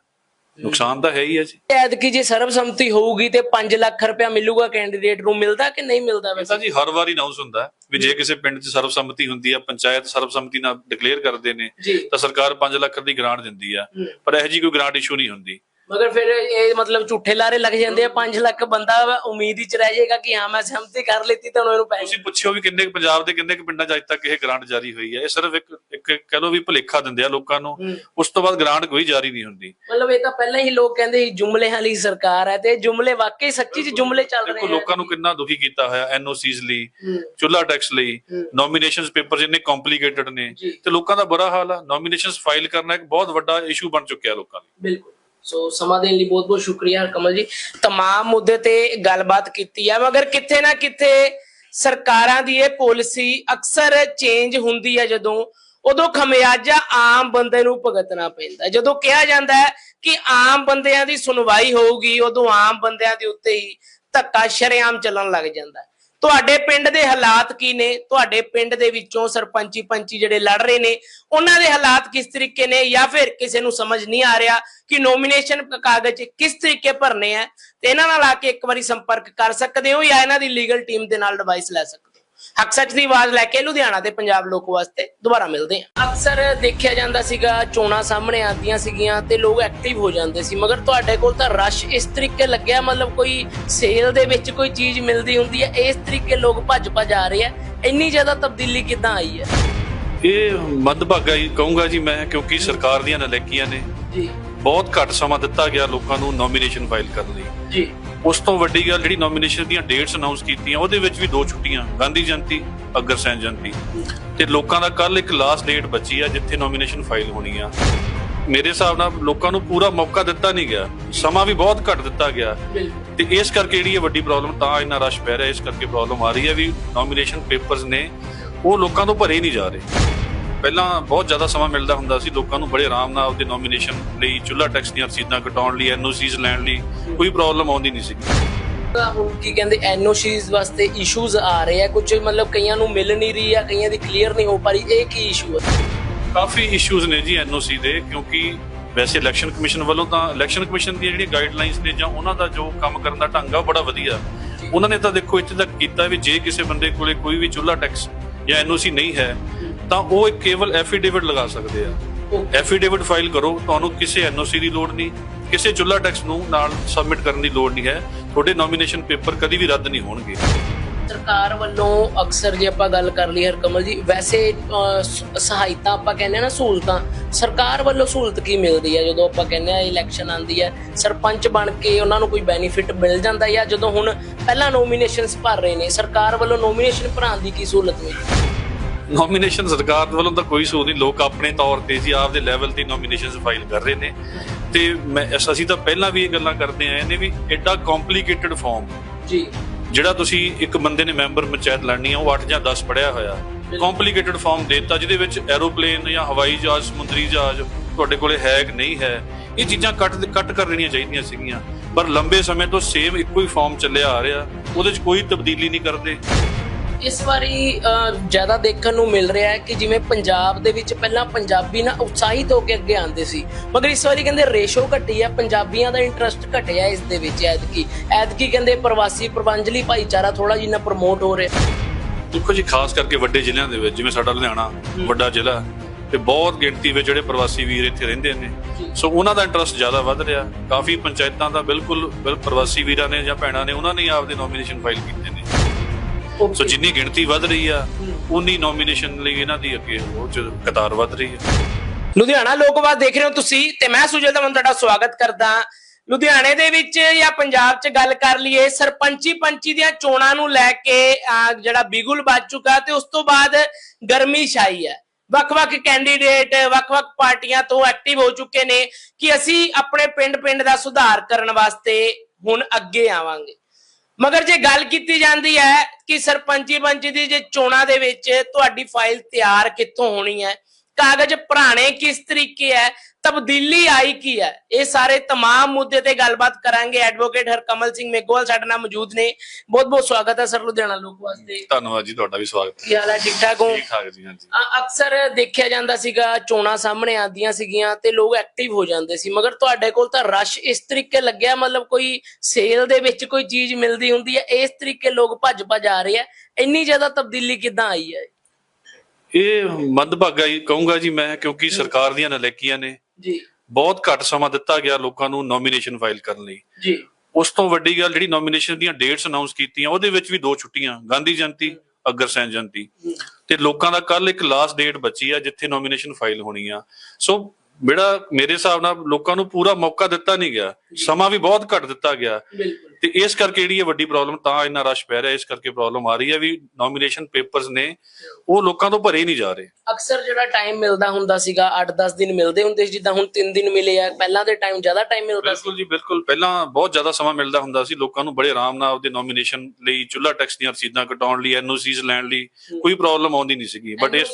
ਨੁਕਸਾਨ ਤਾਂ ਹੈ ਹੀ ਆ ਜੀ। ਐਤਕੀ ਜੇ ਸਰਬਸੰਮਤੀ ਹੋਊਗੀ ਤੇ 5 ਲੱਖ ਰੁਪਇਆ ਮਿਲੂਗਾ ਕੈਂਡੀਡੇਟ ਨੂੰ ਮਿਲਦਾ ਕਿ ਨਹੀਂ ਮਿਲਦਾ ਵੈਸੇ? ਜੀ ਹਰ ਵਾਰੀ ਅਨਾਉਂਸ ਹੁੰਦਾ ਹੈ ਵੀ ਜੇ ਕਿਸੇ ਪਿੰਡ 'ਚ ਸਰਬਸੰਮਤੀ ਹੁੰਦੀ ਆ ਪੰਚਾਇਤ ਸਰਬਸੰਮਤੀ ਨਾਲ ਡਿਕਲੇਅਰ ਕਰਦੇ ਨੇ ਤਾਂ ਸਰਕਾਰ 5 ਲੱਖ ਦੀ ਗ੍ਰਾਂਟ ਦਿੰਦੀ ਆ। ਹੂੰ। ਪਰ ਇਹੋ ਜੀ ਕੋਈ ਗ੍ਰਾਂਟ ਇਸ਼ੂ ਨਹੀਂ ਹੁੰਦੀ। ਮਗਰ ਫਿਰ ਇਹ ਮਤਲਬ ਝੂਠੇ ਲਾਰੇ ਲੱਗ ਜਾਂਦੇ ਆ 5 ਲੱਖ ਬੰਦਾ ਉਮੀਦ ਹੀ ਚ ਰਹਿ ਜਾਏਗਾ ਕਿ ਹਾਂ ਮੈਂ ਸਹਿਮਤੀ ਕਰ ਲਈ ਤਾਂ ਉਹਨੂੰ ਪੈਸੇ ਤੁਸੀਂ ਪੁੱਛਿਓ ਵੀ ਕਿੰਨੇ ਪੰਜਾਬ ਦੇ ਕਿੰਨੇ ਕੁ ਪਿੰਡਾਂ 'ਚ ਅੱਜ ਤੱਕ ਇਹ ਗ੍ਰਾਂਟ ਜਾਰੀ ਹੋਈ ਹੈ ਇਹ ਸਿਰਫ ਇੱਕ ਇੱਕ ਕਹਿ ਲਓ ਵੀ ਭੁਲੇਖਾ ਦਿੰਦੇ ਆ ਲੋਕਾਂ ਨੂੰ। ਉਸ ਤੋਂ ਬਾਅਦ ਗ੍ਰਾਂਟ ਕੋਈ ਜਾਰੀ ਨਹੀਂ ਹੁੰਦੀ ਮਤਲਬ ਇਹ ਤਾਂ ਪਹਿਲਾਂ ਹੀ ਲੋਕ ਕਹਿੰਦੇ ਸੀ ਜੁਮਲਿਆਂ ਲਈ ਸਰਕਾਰ ਹੈ ਤੇ ਜੁਮਲੇ ਵਾਕਈ ਸੱਚੀ ਚ ਜੁਮਲੇ ਚੱਲ ਰਹੇ ਆ ਲੋਕਾਂ ਨੂੰ ਕਿੰਨਾ ਦੁਖੀ ਕੀਤਾ ਹੋਇਆ ਐਨਓਸੀਜ਼ ਲਈ। ਚੁੱਲਾ ਟੈਕਸ ਲਈ। ਨੋਮੀਨੇਸ਼ਨਸ ਪੇਪਰ ਜਿੰਨੇ ਕੰਪਲਿਕੇਟਡ ਨੇ। ਤੇ ਲੋਕਾਂ ਦਾ ਬੁਰਾ ਹਾਲ ਆ ਨੋਮੀਨੇਸ਼ਨਸ ਫਾਈਲ ਕਰਨਾ ਇੱਕ ਬਹੁਤ ਵੱਡਾ ਇਸ਼ੂ ਬਣ ਚੁੱਕਿਆ ਲੋਕਾਂ ਲਈ ਬਿਲਕੁਲ ਸੋ ਸਮਾਂ ਦੇਣ ਲਈ ਬਹੁਤ ਬਹੁਤ ਸ਼ੁਕਰੀਆ ਕਮਲ ਜੀ तमाम ਮੁੱਦੇ ਤੇ ਗੱਲਬਾਤ ਕੀਤੀ ਹੈ ਮਗਰ ਕਿਤੇ ਨਾ ਕਿਤੇ ਸਰਕਾਰਾਂ ਦੀ ਇਹ ਪਾਲਿਸੀ ਅਕਸਰ ਚੇਂਜ ਹੁੰਦੀ ਹੈ ਜਦੋਂ ਉਦੋਂ ਖਮਿਆਜਾ ਆਮ ਬੰਦੇ ਨੂੰ ਭੁਗਤਣਾ ਪੈਂਦਾ ਹੈ। ਜਦੋਂ ਕਿਹਾ ਜਾਂਦਾ ਹੈ ਕਿ ਆਮ ਬੰਦਿਆਂ ਦੀ ਸੁਣਵਾਈ ਹੋਊਗੀ ਉਦੋਂ ਆਮ ਬੰਦਿਆਂ ਦੇ ਉੱਤੇ ਹੀ ਧੱਕਾ ਸ਼ਰੇਆਮ ਚੱਲਣ ਲੱਗ ਜਾਂਦਾ ਹੈ ਤੁਹਾਡੇ ਪਿੰਡ ਦੇ ਹਾਲਾਤ ਕੀ ਨੇ? ਤੁਹਾਡੇ ਪਿੰਡ ਦੇ ਵਿੱਚੋਂ ਸਰਪੰਚੀ ਪੰਚੀ ਜਿਹੜੇ ਲੜ ਰਹੇ ਨੇ, ਉਹਨਾਂ ਦੇ ਹਾਲਾਤ ਕਿਸ ਤਰੀਕੇ ਨੇ ਜਾਂ ਫਿਰ ਕਿਸੇ ਨੂੰ ਸਮਝ ਨਹੀਂ ਆ ਰਿਹਾ ਕਿ ਨੋਮੀਨੇਸ਼ਨ ਕਾਗਜ਼ ਕਿਸ ਤਰੀਕੇ ਭਰਨੇ ਆ? ਤੇ ਇਹਨਾਂ ਨਾਲ ਆ ਕੇ ਇੱਕ ਵਾਰੀ ਸੰਪਰਕ ਕਰ ਸਕਦੇ ਹੋ ਜਾਂ ਇਹਨਾਂ ਦੀ ਲੀਗਲ ਟੀਮ ਦੇ ਨਾਲ ਐਡਵਾਈਸ ਲੈ ਸਕਦੇ ਹੋ? ਹੱਕ ਸੱਚ ਦੀ ਆਵਾਜ਼ ਲੈ ਕੇ ਲੁਧਿਆਣਾ ਤੇ ਪੰਜਾਬ ਲੋਕ ਵਾਸਤੇ ਦੁਬਾਰਾ ਮਿਲਦੇ ਹਾਂ। ਅਕਸਰ ਦੇਖਿਆ ਜਾਂਦਾ ਸੀਗਾ ਚੋਣਾਂ ਸਾਹਮਣੇ ਆਉਂਦੀਆਂ ਸੀਗੀਆਂ ਤੇ ਲੋਕ ਐਕਟਿਵ ਹੋ ਜਾਂਦੇ ਸੀ ਮਗਰ ਤੁਹਾਡੇ ਕੋਲ ਤਾਂ ਰਸ਼ ਇਸ ਤਰੀਕੇ ਲੱਗਿਆ ਮਤਲਬ ਕੋਈ ਸੇਲ ਦੇ ਵਿੱਚ ਕੋਈ ਚੀਜ਼ ਮਿਲਦੀ ਹੁੰਦੀ ਹੈ ਇਸ ਤਰੀਕੇ ਲੋਕ ਭੱਜ ਭੱਜ ਆ ਰਹੇ ਆ ਇੰਨੀ ਜ਼ਿਆਦਾ ਤਬਦੀਲੀ ਕਿੱਦਾਂ ਆਈ ਹੈ? ਇਹ ਮੰਦਭਾਗਾ ਹੀ ਕਹੂੰਗਾ ਜੀ ਮੈਂ ਕਿਉਂਕਿ ਸਰਕਾਰ ਦੀਆਂ ਨਲੈਕੀਆਂ ਨੇ। ਜੀ। ਬਹੁਤ ਘੱਟ ਸਮਾਂ ਦਿੱਤਾ ਗਿਆ ਲੋਕਾਂ ਨੂੰ ਨੋਮੀਨੇਸ਼ਨ ਫਾਈਲ ਕਰਨ ਲਈ। ਜੀ। ਉਸ ਤੋਂ ਵੱਡੀ ਗੱਲ ਜਿਹੜੀ ਨੋਮੀਨੇਸ਼ਨ ਦੀਆਂ ਡੇਟਸ ਅਨਾਉਂਸ ਕੀਤੀਆਂ ਉਹਦੇ ਵਿੱਚ ਵੀ ਦੋ ਛੁੱਟੀਆਂ ਗਾਂਧੀ ਜਯੰਤੀ ਅਗਰਸੈਨ ਜਯੰਤੀ। ਤੇ ਲੋਕਾਂ ਦਾ ਕੱਲ ਇੱਕ ਲਾਸਟ ਡੇਟ ਬਚੀ ਆ ਜਿੱਥੇ ਨੋਮੀਨੇਸ਼ਨ ਫਾਈਲ ਹੋਣੀ ਆ। ਮੇਰੇ ਹਿਸਾਬ ਨਾਲ ਲੋਕਾਂ ਨੂੰ ਪੂਰਾ ਮੌਕਾ ਦਿੱਤਾ ਨਹੀਂ ਗਿਆ ਸਮਾਂ ਵੀ ਬਹੁਤ ਘੱਟ ਦਿੱਤਾ ਗਿਆ। ਤੇ ਇਸ ਕਰਕੇ ਜਿਹੜੀ ਇਹ ਵੱਡੀ ਪ੍ਰੋਬਲਮ ਤਾਂ ਇੰਨਾ ਰਸ਼ ਪੈ ਰਿਹਾ ਇਸ ਕਰਕੇ ਪ੍ਰੋਬਲਮ ਆ ਰਹੀ ਹੈ ਵੀ ਨੋਮੀਨੇਸ਼ਨ ਪੇਪਰਸ ਨੇ ਉਹ ਲੋਕਾਂ ਤੋਂ ਭਰੇ ਨਹੀਂ ਜਾ ਰਹੇ। ਪਹਿਲਾਂ ਬਹੁਤ ਜ਼ਿਆਦਾ ਸਮਾਂ ਮਿਲਦਾ ਹੁੰਦਾ ਸੀ ਲੋਕਾਂ ਨੂੰ ਬੜੇ ਆਰਾਮ ਨਾਲ ਉਹਦੇ ਨੋਮੀਨੇਸ਼ਨ ਲਈ ਚੁੱਲਾ ਟੈਕਸ ਦੀਆਂ ਰਸੀਦਾਂ ਕਟਾਉਣ ਲਈ ਐਨਓਸੀਜ਼ ਲੈਣ ਲਈ ਕੋਈ ਪ੍ਰੋਬਲਮ ਆਉਂਦੀ ਨਹੀਂ ਸੀ ਹੁਣ ਕੀ ਕਹਿੰਦੇ ਐਨਓਸੀਜ਼ ਵਾਸਤੇ ਇਸ਼ੂਜ਼ ਆ ਰਹੇ ਆ ਕੁਝ ਮਤਲਬ ਕਈਆਂ ਨੂੰ ਮਿਲ ਨਹੀਂ ਰਹੀ ਆ ਕਈਆਂ ਦੀ ਕਲੀਅਰ ਨਹੀਂ ਹੋ ਪਾ ਰਹੀ ਇਹ ਕੀ ਇਸ਼ੂ ਹੈ ਕਾਫੀ ਇਸ਼ੂਜ਼ ਨੇ ਜੀ ਐਨਓਸੀ ਦੇ ਕਿਉਂਕਿ ਵੈਸੇ ਇਲੈਕਸ਼ਨ ਕਮਿਸ਼ਨ ਵੱਲੋਂ ਤਾਂ ਇਲੈਕਸ਼ਨ ਕਮਿਸ਼ਨ ਦੀਆਂ ਜਿਹੜੀਆਂ ਗਾਈਡਲਾਈਨਸ ਨੇ ਜਾਂ ਉਹਨਾਂ ਦਾ ਜੋ ਕੰਮ ਕਰਨ ਦਾ ਢੰਗ ਆ ਬੜਾ ਵਧੀਆ। ਉਹਨਾਂ ਨੇ ਤਾਂ ਦੇਖੋ ਇੱਥੇ ਤੱਕ ਕੀਤਾ ਵੀ ਜੇ ਕਿਸੇ ਬੰਦੇ ਕੋਲੇ ਕੋਈ ਵੀ ਚੁੱਲਾ ਟੈਕਸ ਜਾਂ ਐਨਓਸੀ ਨਹੀਂ ਹੈ ਤਾਂ ਉਹ ਕੇਵਲ ਐਫੀਡੇਵਿਟ ਲਗਾ ਸਕਦੇ ਆ। ਐਫੀਡੇਵਿਟ ਫਾਈਲ ਕਰੋ, ਤੁਹਾਨੂੰ ਕਿਸੇ ਐਨਓਸੀ ਦੀ ਲੋੜ ਨਹੀਂ, ਕਿਸੇ ਚੁੱਲਾ ਟੈਕਸ ਨੂੰ ਨਾਲ ਸਬਮਿਟ ਕਰਨ ਦੀ ਲੋੜ ਨਹੀਂ ਹੈ। ਤੁਹਾਡੇ ਨੋਮੀਨੇਸ਼ਨ ਪੇਪਰ ਕਦੀ ਵੀ ਰੱਦ ਨਹੀਂ ਹੋਣਗੇ। ਸਰਕਾਰ ਵੱਲੋਂ ਅਕਸਰ ਜੇ ਆਪਾਂ ਗੱਲ ਕਰ ਲਈ ਹਰਕਮਲ ਜੀ, ਵੈਸੇ ਸਹਾਇਤਾ ਆਪਾਂ ਕਹਿੰਦੇ ਨਾ ਸਹੂਲਤਾਂ। ਸਰਕਾਰ ਵੱਲੋਂ ਸਹੂਲਤ ਕੀ ਮਿਲਦੀ ਹੈ? ਜਦੋਂ ਆਪਾਂ ਕਹਿੰਦੇ ਆ ਇਲੈਕਸ਼ਨ ਆਂਦੀ ਹੈ, ਸਰਪੰਚ ਬਣ ਕੇ ਉਹਨਾਂ ਨੂੰ ਕੋਈ ਬੈਨੀਫਿਟ ਮਿਲ ਜਾਂਦਾ ਜਾਂ ਜਦੋਂ ਹੁਣ ਪਹਿਲਾਂ ਨੋਮੀਨੇਸ਼ਨਸ ਭਰ ਰਹੇ ਨੇ, ਸਰਕਾਰ ਵੱਲੋਂ ਨੋਮੀਨੇਸ਼ਨ ਭਰਾਉਣ ਦੀ ਕੀ ਸਹੂਲਤ ਮਿਲੀ ਨੋਮੀਨੇਸ਼ਨ ਸਰਕਾਰ ਵੱਲੋਂ ਤਾਂ ਕੋਈ ਸੂਦ ਨਹੀਂ। ਲੋਕ ਆਪਣੇ ਤੌਰ ਤੇ ਜੀ ਆਪਦੇ ਲੈਵਲ ਤੇ ਨੋਮੀਨੇਸ਼ਨਸ ਫਾਈਲ ਕਰ ਰਹੇ ਨੇ। ਤੇ ਮੈਂ ਅਸ- ਅਸੀਂ ਤਾਂ ਪਹਿਲਾਂ ਵੀ ਇਹ ਗੱਲਾਂ ਕਰਦੇ ਆਏ ਨੇ ਵੀ ਐਡਾ ਕੰਪਲਿਕੇਟਡ ਫਾਰਮ ਜੀ। ਜਿਹੜਾ ਤੁਸੀਂ ਇੱਕ ਬੰਦੇ ਨੇ ਮੈਂਬਰ ਪੰਚਾਇਤ ਲੜਨੀ ਆ ਉਹ 8 ਜਾਂ 10 ਪੜਿਆ ਹੋਇਆ। ਕੰਪਲਿਕੇਟਡ ਫਾਰਮ ਦਿੱਤਾ ਜਿਹਦੇ ਵਿੱਚ ਐਰੋਪਲੇਨ ਜਾਂ ਹਵਾਈ ਜਹਾਜ਼ ਸਮੁੰਦਰੀ ਜਹਾਜ਼ ਤੁਹਾਡੇ ਕੋਲੇ ਹੈ ਕਿ ਨਹੀਂ ਹੈ ਇਹ ਚੀਜ਼ਾਂ ਕੱਟ ਕੱਟ ਕਰ ਲੈਣੀਆਂ ਚਾਹੀਦੀਆਂ ਸੀਗੀਆਂ। ਪਰ ਲੰਬੇ ਸਮੇਂ ਤੋਂ ਸੇਮ ਇੱਕੋ ਹੀ ਫਾਰਮ ਚੱਲਿਆ ਆ ਰਿਹਾ। ਉਹਦੇ 'ਚ ਕੋਈ ਤਬਦੀਲੀ ਨਹੀਂ ਕਰਦੇ। ਇਸ ਵਾਰੀ ਜ਼ਿਆਦਾ ਦੇਖਣ ਨੂੰ ਮਿਲ ਰਿਹਾ ਹੈ ਕਿ ਜਿਵੇਂ ਪੰਜਾਬ ਦੇ ਵਿੱਚ ਪਹਿਲਾਂ ਪੰਜਾਬੀ ਨਾ ਉਤਸ਼ਾਹਿਤ ਹੋ ਕੇ ਅੱਗੇ ਆਉਂਦੇ ਸੀ ਮਗਰ ਇਸ ਵਾਰੀ ਕਹਿੰਦੇ ਰੇਸ਼ੋ ਘਟੀ ਹੈ ਪੰਜਾਬੀਆਂ ਦਾ ਇੰਟਰਸਟ ਘਟਿਆ ਇਸ ਦੇ ਵਿੱਚ ਐਤਕੀ। ਐਤਕੀ ਕਹਿੰਦੇ ਪ੍ਰਵਾਸੀ ਪ੍ਰਬੰਜਲੀ ਭਾਈਚਾਰਾ ਥੋੜਾ ਜਿਹਾ ਪ੍ਰਮੋਟ ਹੋ ਰਿਹਾ। ਦੇਖੋ ਜੀ ਖਾਸ ਕਰਕੇ ਵੱਡੇ ਜ਼ਿਲ੍ਹਿਆਂ ਦੇ ਵਿੱਚ ਜਿਵੇਂ ਸਾਡਾ ਲੁਧਿਆਣਾ ਵੱਡਾ ਜ਼ਿਲ੍ਹਾ ਤੇ ਬਹੁਤ ਗਿਣਤੀ ਵਿੱਚ ਜਿਹੜੇ ਪ੍ਰਵਾਸੀ ਵੀਰ ਇੱਥੇ ਰਹਿੰਦੇ ਨੇ। ਸੋ ਉਹਨਾਂ ਦਾ ਇੰਟਰਸਟ ਜ਼ਿਆਦਾ ਵੱਧ ਰਿਹਾ। ਕਾਫੀ ਪੰਚਾਇਤਾਂ ਦਾ ਬਿਲਕੁਲ ਬਿਲ- ਪ੍ਰਵਾਸੀ ਵੀਰਾਂ ਨੇ ਜਾਂ ਭੈਣਾਂ ਨੇ ਉਹਨਾਂ ਨੇ ਆਪਦੇ ਨੋਮੀਨੇਸ਼ਨ ਫਾਈਲ ਕੀਤੇ ਨੇ। ਸੋ ਜਿੰਨੀ ਗਿਣਤੀ ਵੱਧ ਰਹੀ ਆ ਉਨੀ ਨੋਮੀਨੇਸ਼ਨ ਲਈ ਇਹਨਾਂ ਦੀ ਅੱਗੇ ਚ ਕਤਾਰ ਵੱਧ ਰਹੀ ਹੈ ਲੁਧਿਆਣਾ ਲੋਕਵਾਦ ਦੇਖ ਰਹੇ ਹੋ ਤੁਸੀਂ ਤੇ ਮੈਂ ਸੁਜਲ ਦਮਨ ਤੁਹਾਡਾ ਸਵਾਗਤ ਕਰਦਾ। ਲੁਧਿਆਣੇ ਦੇ ਵਿੱਚ ਜਾਂ ਪੰਜਾਬ 'ਚ ਗੱਲ ਕਰ ਲਈਏ ਸਰਪੰਚੀ ਪੰਚੀ ਦੀਆਂ ਚੋਣਾਂ ਨੂੰ ਲੈ ਕੇ ਜਿਹੜਾ ਬਿਗੁਲ ਵੱਜ ਚੁੱਕਾ ਤੇ ਉਸ ਤੋਂ ਬਾਅਦ ਗਰਮੀ ਛਾਈ ਹੈ। ਵੱਖ-ਵੱਖ ਕੈਂਡੀਡੇਟ ਵੱਖ-ਵੱਖ ਪਾਰਟੀਆਂ ਤੋਂ ਐਕਟਿਵ ਹੋ ਚੁੱਕੇ ਨੇ ਕਿ ਅਸੀਂ ਆਪਣੇ ਪਿੰਡ-ਪਿੰਡ ਦਾ ਸੁਧਾਰ ਕਰਨ ਵਾਸਤੇ ਹੁਣ ਅੱਗੇ ਆਵਾਂਗੇ। ਮਗਰ ਜੇ ਗੱਲ ਕੀਤੀ ਜਾਂਦੀ ਹੈ ਕਿ ਸਰਪੰਚੀ ਪੰਚੀ ਦੀ ਜੇ ਚੋਣਾਂ ਦੇ ਵਿੱਚ ਤੁਹਾਡੀ ਫਾਈਲ ਤਿਆਰ ਕਿੱਥੋਂ ਹੋਣੀ ਹੈ? ਕਾਗਜ਼ ਪੁਰਾਣੇ ਕਿਸ ਤਰੀਕੇ ਹੈ? ਤਬਦੀਲੀ ਆਈ ਕੀ ਹੈ ਇਹ ਸਾਰੇ तमाम ਮੁੱਦੇ ਤੇ ਗੱਲਬਾਤ ਕਰਾਂਗੇ ਐਡਵੋਕੇਟ ਹਰਕਮਲ ਸਿੰਘ ਮੇਗੋਲ ਸਾਡੇ ਨਾਲ ਮੌਜੂਦ ਨੇ ਬਹੁਤ ਬਹੁਤ ਸਵਾਗਤ ਹੈ ਸਰ ਲੁਧਿਆਣਾ ਲੋਕ ਵਾਸਤੇ ਧੰਨਵਾਦ ਜੀ ਤੁਹਾਡਾ ਵੀ ਸਵਾਗਤ ਕੀ ਹਾਲ ਹੈ ਠੀਕ ਠਾਕ ਹੋ ਠੀਕ ਠਾਕ ਜੀ ਹਾਂਜੀ ਅ- ਅਕਸਰ ਦੇਖਿਆ ਜਾਂਦਾ ਸੀਗਾ ਚੋਣਾਂ ਸਾਹਮਣੇ ਆਉਂਦੀਆਂ ਸੀਗੀਆਂ ਤੇ ਲੋਕ ਐਕਟਿਵ ਹੋ ਜਾਂਦੇ ਸੀ ਮਗਰ ਤੁਹਾਡੇ ਕੋਲ ਤਾਂ ਰਸ਼ ਇਸ ਤਰੀਕੇ ਲੱਗਿਆ ਮਤਲਬ ਕੋਈ ਸੇਲ ਦੇ ਵਿੱਚ ਕੋਈ ਚੀਜ਼ ਮਿਲਦੀ ਹੁੰਦੀ ਹੈ ਇਸ ਤਰੀਕੇ ਲੋਕ ਭੱਜ ਭੱਜ ਆ ਰਹੇ ਆ ਇੰਨੀ ਜ਼ਿਆਦਾ ਤਬਦੀਲੀ ਕਿੱਦਾਂ ਆਈ ਹੈ ਇਹ ਮੰਦਭਾਗਾ ਹੀ ਕਹੂੰਗਾ ਜੀ ਮੈਂ ਕਿਉਂਕਿ ਸਰਕਾਰ ਦੀਆਂ ਨਲੈਕੀਆਂ ਨੇ ਜੀ। ਬਹੁਤ ਘੱਟ ਸਮਾਂ ਦਿੱਤਾ ਗਿਆ ਲੋਕਾਂ ਨੂੰ ਨੋਮੀਨੇਸ਼ਨ ਫਾਈਲ ਕਰਨ ਲਈ। ਜੀ। ਉਸ ਤੋਂ ਵੱਡੀ ਗੱਲ ਜਿਹੜੀ ਨੋਮੀਨੇਸ਼ਨ ਦੀਆਂ ਡੇਟਸ ਅਨਾਉਂਸ ਕੀਤੀਆਂ ਉਹਦੇ ਵਿੱਚ ਵੀ ਦੋ ਛੁੱਟੀਆਂ ਗਾਂਧੀ ਜਯੰਤੀ ਅਗਰਸੈਨ ਜਯੰਤੀ। ਤੇ ਲੋਕਾਂ ਦਾ ਕੱਲ ਇੱਕ ਲਾਸਟ ਡੇਟ ਬਚੀ ਆ ਜਿੱਥੇ ਨੋਮੀਨੇਸ਼ਨ ਫਾਈਲ ਹੋਣੀ ਆ। ਸੋ ਜਿਹੜਾ ਮੇਰੇ ਹਿਸਾਬ ਨਾਲ ਲੋਕਾਂ ਨੂੰ ਪੂਰਾ ਮੌਕਾ ਦਿੱਤਾ ਨਹੀਂ ਗਿਆ ਸਮਾਂ ਵੀ ਬਹੁਤ ਘੱਟ ਦਿੱਤਾ ਗਿਆ। ਤੇ ਇਸ ਕਰਕੇ ਜਿਹੜੀ ਇਹ ਵੱਡੀ ਪ੍ਰੋਬਲਮ ਤਾਂ ਇੰਨਾ ਰਸ਼ ਪੈ ਰਿਹਾ ਇਸ ਕਰਕੇ ਪ੍ਰੋਬਲਮ ਆ ਰਹੀ ਹੈ ਵੀ ਨੋਮੀਨੇਸ਼ਨ ਪੇਪਰਸ ਨੇ ਉਹ ਲੋਕਾਂ ਤੋਂ ਭਰੇ ਨਹੀਂ ਜਾ ਰਹੇ। ਅਕਸਰ ਜਿਹੜਾ ਟਾਈਮ ਮਿਲਦਾ ਹੁੰਦਾ ਸੀਗਾ 8-10 ਦਿਨ ਮਿਲਦੇ ਹੁੰਦੇ ਸੀ ਜਿੱਦਾਂ ਹੁਣ 3 ਦਿਨ ਮਿਲੇ ਆ ਪਹਿਲਾਂ ਦੇ ਟਾਈਮ ਜ਼ਿਆਦਾ ਟਾਈਮ ਮਿਲਦਾ ਸੀ। ਬਿਲਕੁਲ ਜੀ ਬਿਲਕੁਲ। ਪਹਿਲਾਂ ਬਹੁਤ ਜ਼ਿਆਦਾ ਸਮਾਂ ਮਿਲਦਾ ਹੁੰਦਾ ਸੀ ਲੋਕਾਂ ਨੂੰ ਬੜੇ ਆਰਾਮ ਨਾਲ ਉਹਦੇ ਨੋਮੀਨੇਸ਼ਨ ਲਈ ਚੁੱਲਾ ਟੈਕਸ ਦੀਆਂ ਰਸੀਦਾਂ ਕਟਾਉਣ ਲਈ ਐਨਓਸੀਜ਼ ਲੈਣ ਲਈ ਕੋਈ ਪ੍ਰੋਬਲਮ ਆਉਂਦੀ ਨਹੀਂ ਸੀਗੀ। ਬਟ ਇਸ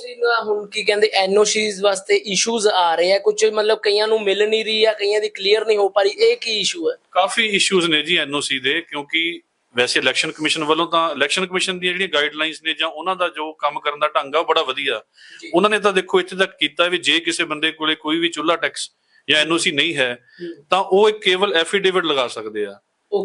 ਹੁਣ ਕੀ ਕਹਿੰਦੇ ਐਨਓਸੀਜ਼ ਵਾਸਤੇ ਇਸ਼ੂਜ਼ ਆ ਰਹੇ ਆ ਕੁਝ ਮਤਲਬ ਕਈਆਂ ਨੂੰ ਮਿਲ ਨਹੀਂ ਰਹੀ ਆ ਕਈਆਂ ਦੀ ਕਲੀਅਰ ਨਹੀਂ ਹੋ ਪਾ ਰਹੀ ਇਹ ਕੀ ਇਸ਼ੂ ਹੈ ਕਾਫੀ ਇਸ਼ੂਜ਼ ਨੇ ਜੀ ਐਨਓਸੀ ਦੇ ਕਿਉਂਕਿ ਵੈਸੇ ਇਲੈਕਸ਼ਨ ਕਮਿਸ਼ਨ ਵੱਲੋਂ ਤਾਂ ਇਲੈਕਸ਼ਨ ਕਮਿਸ਼ਨ ਦੀਆਂ ਜਿਹੜੀਆਂ ਗਾਈਡਲਾਈਨਸ ਨੇ ਜਾਂ ਉਹਨਾਂ ਦਾ ਜੋ ਕੰਮ ਕਰਨ ਦਾ ਢੰਗ ਆ ਉਹ ਬੜਾ ਵਧੀਆ। ਉਹਨਾਂ ਨੇ ਤਾਂ ਦੇਖੋ ਇੱਥੇ ਤੱਕ ਕੀਤਾ ਵੀ ਜੇ ਕਿਸੇ ਬੰਦੇ ਕੋਲੇ ਕੋਈ ਵੀ ਚੁੱਲਾ ਟੈਕਸ ਜਾਂ ਐਨਓਸੀ ਨਹੀਂ ਹੈ ਤਾਂ ਉਹ ਇੱਕ ਕੇਵਲ ਐਫੀਡੇਵਿਟ ਲਗਾ ਸਕਦੇ ਆ।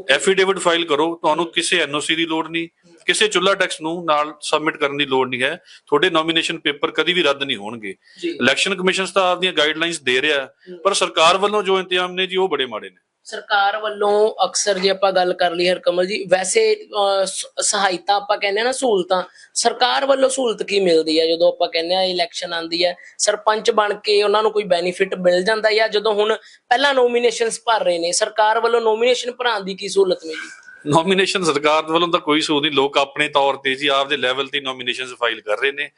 ਐਫੀਡੇਵਿਟ ਫਾਈਲ ਕਰੋ ਤੁਹਾਨੂੰ ਕਿਸੇ ਐਨਓਸੀ ਦੀ ਲੋੜ ਨਹੀਂ। ਕਿਸੇ ਚੁੱਲਾ ਟੈਕਸ ਨੂੰ ਨਾਲ ਸਬਮਿਟ ਕਰਨ ਦੀ ਲੋੜ ਨਹੀਂ ਹੈ। ਤੁਹਾਡੇ ਨੋਮੀਨੇਸ਼ਨ ਪੇਪਰ ਕਦੀ ਵੀ ਰੱਦ ਨਹੀਂ ਹੋਣਗੇ। ਇਲੈਕਸ਼ਨ ਕਮਿਸ਼ਨ ਤਾਂ ਆਪਦੀਆਂ ਗਾਈਡਲਾਈਨਸ ਦੇ ਰਿਹਾ ਪਰ ਸਰਕਾਰ ਵੱਲੋਂ ਜੋ ਇੰਤਜ਼ਾਮ ਨੇ ਜੀ ਉਹ ਬੜੇ ਮਾੜੇ ਨੇ। ਸਰਕਾਰ ਵੱਲੋਂ ਅਕਸਰ ਜੇ ਆਪਾਂ ਗੱਲ ਕਰ ਲਈ ਹਰਕਮਲ ਜੀ ਵੈਸੇ ਸਹਾਇਤਾ ਆਪਾਂ ਕਹਿੰਦੇ ਆ ਨਾ ਸਹੂਲਤਾਂ। ਸਰਕਾਰ ਵੱਲੋਂ ਸਹੂਲਤ ਕੀ ਮਿਲਦੀ ਹੈ? ਜਦੋਂ ਆਪਾਂ ਕਹਿੰਦੇ ਆ ਇਲੈਕਸ਼ਨ ਆਂਦੀ ਹੈ ਸਰਪੰਚ ਬਣ ਕੇ ਉਹਨਾਂ ਨੂੰ ਕੋਈ ਬੈਨੀਫਿਟ ਮਿਲ ਜਾਂਦਾ ਜਾਂ ਜਦੋਂ ਹੁਣ ਪਹਿਲਾਂ ਨੋਮੀਨੇਸ਼ਨਸ ਭਰ ਰਹੇ ਨੇ ਸਰਕਾਰ ਵੱਲੋਂ ਨੋਮੀਨੇਸ਼ਨ ਭਰਾਉਣ ਦੀ ਕੀ ਸਹੂਲਤ ਮਿਲੀ? ਨੋਮੀਨੇਸ਼ਨ ਸਰਕਾਰ ਵੱਲੋਂ ਤਾਂ ਕੋਈ ਸੂਝ ਨਹੀਂ ਲੋਕ ਆਪਣੇ ਤੌਰ ਤੇ ਜੀ ਆਪਦੇ ਲੈਵਲ ਤੇ ਨੋਮੀਨੇਸ਼ਨਸ ਫਾਈਲ ਕਰ ਰਹੇ ਨੇ।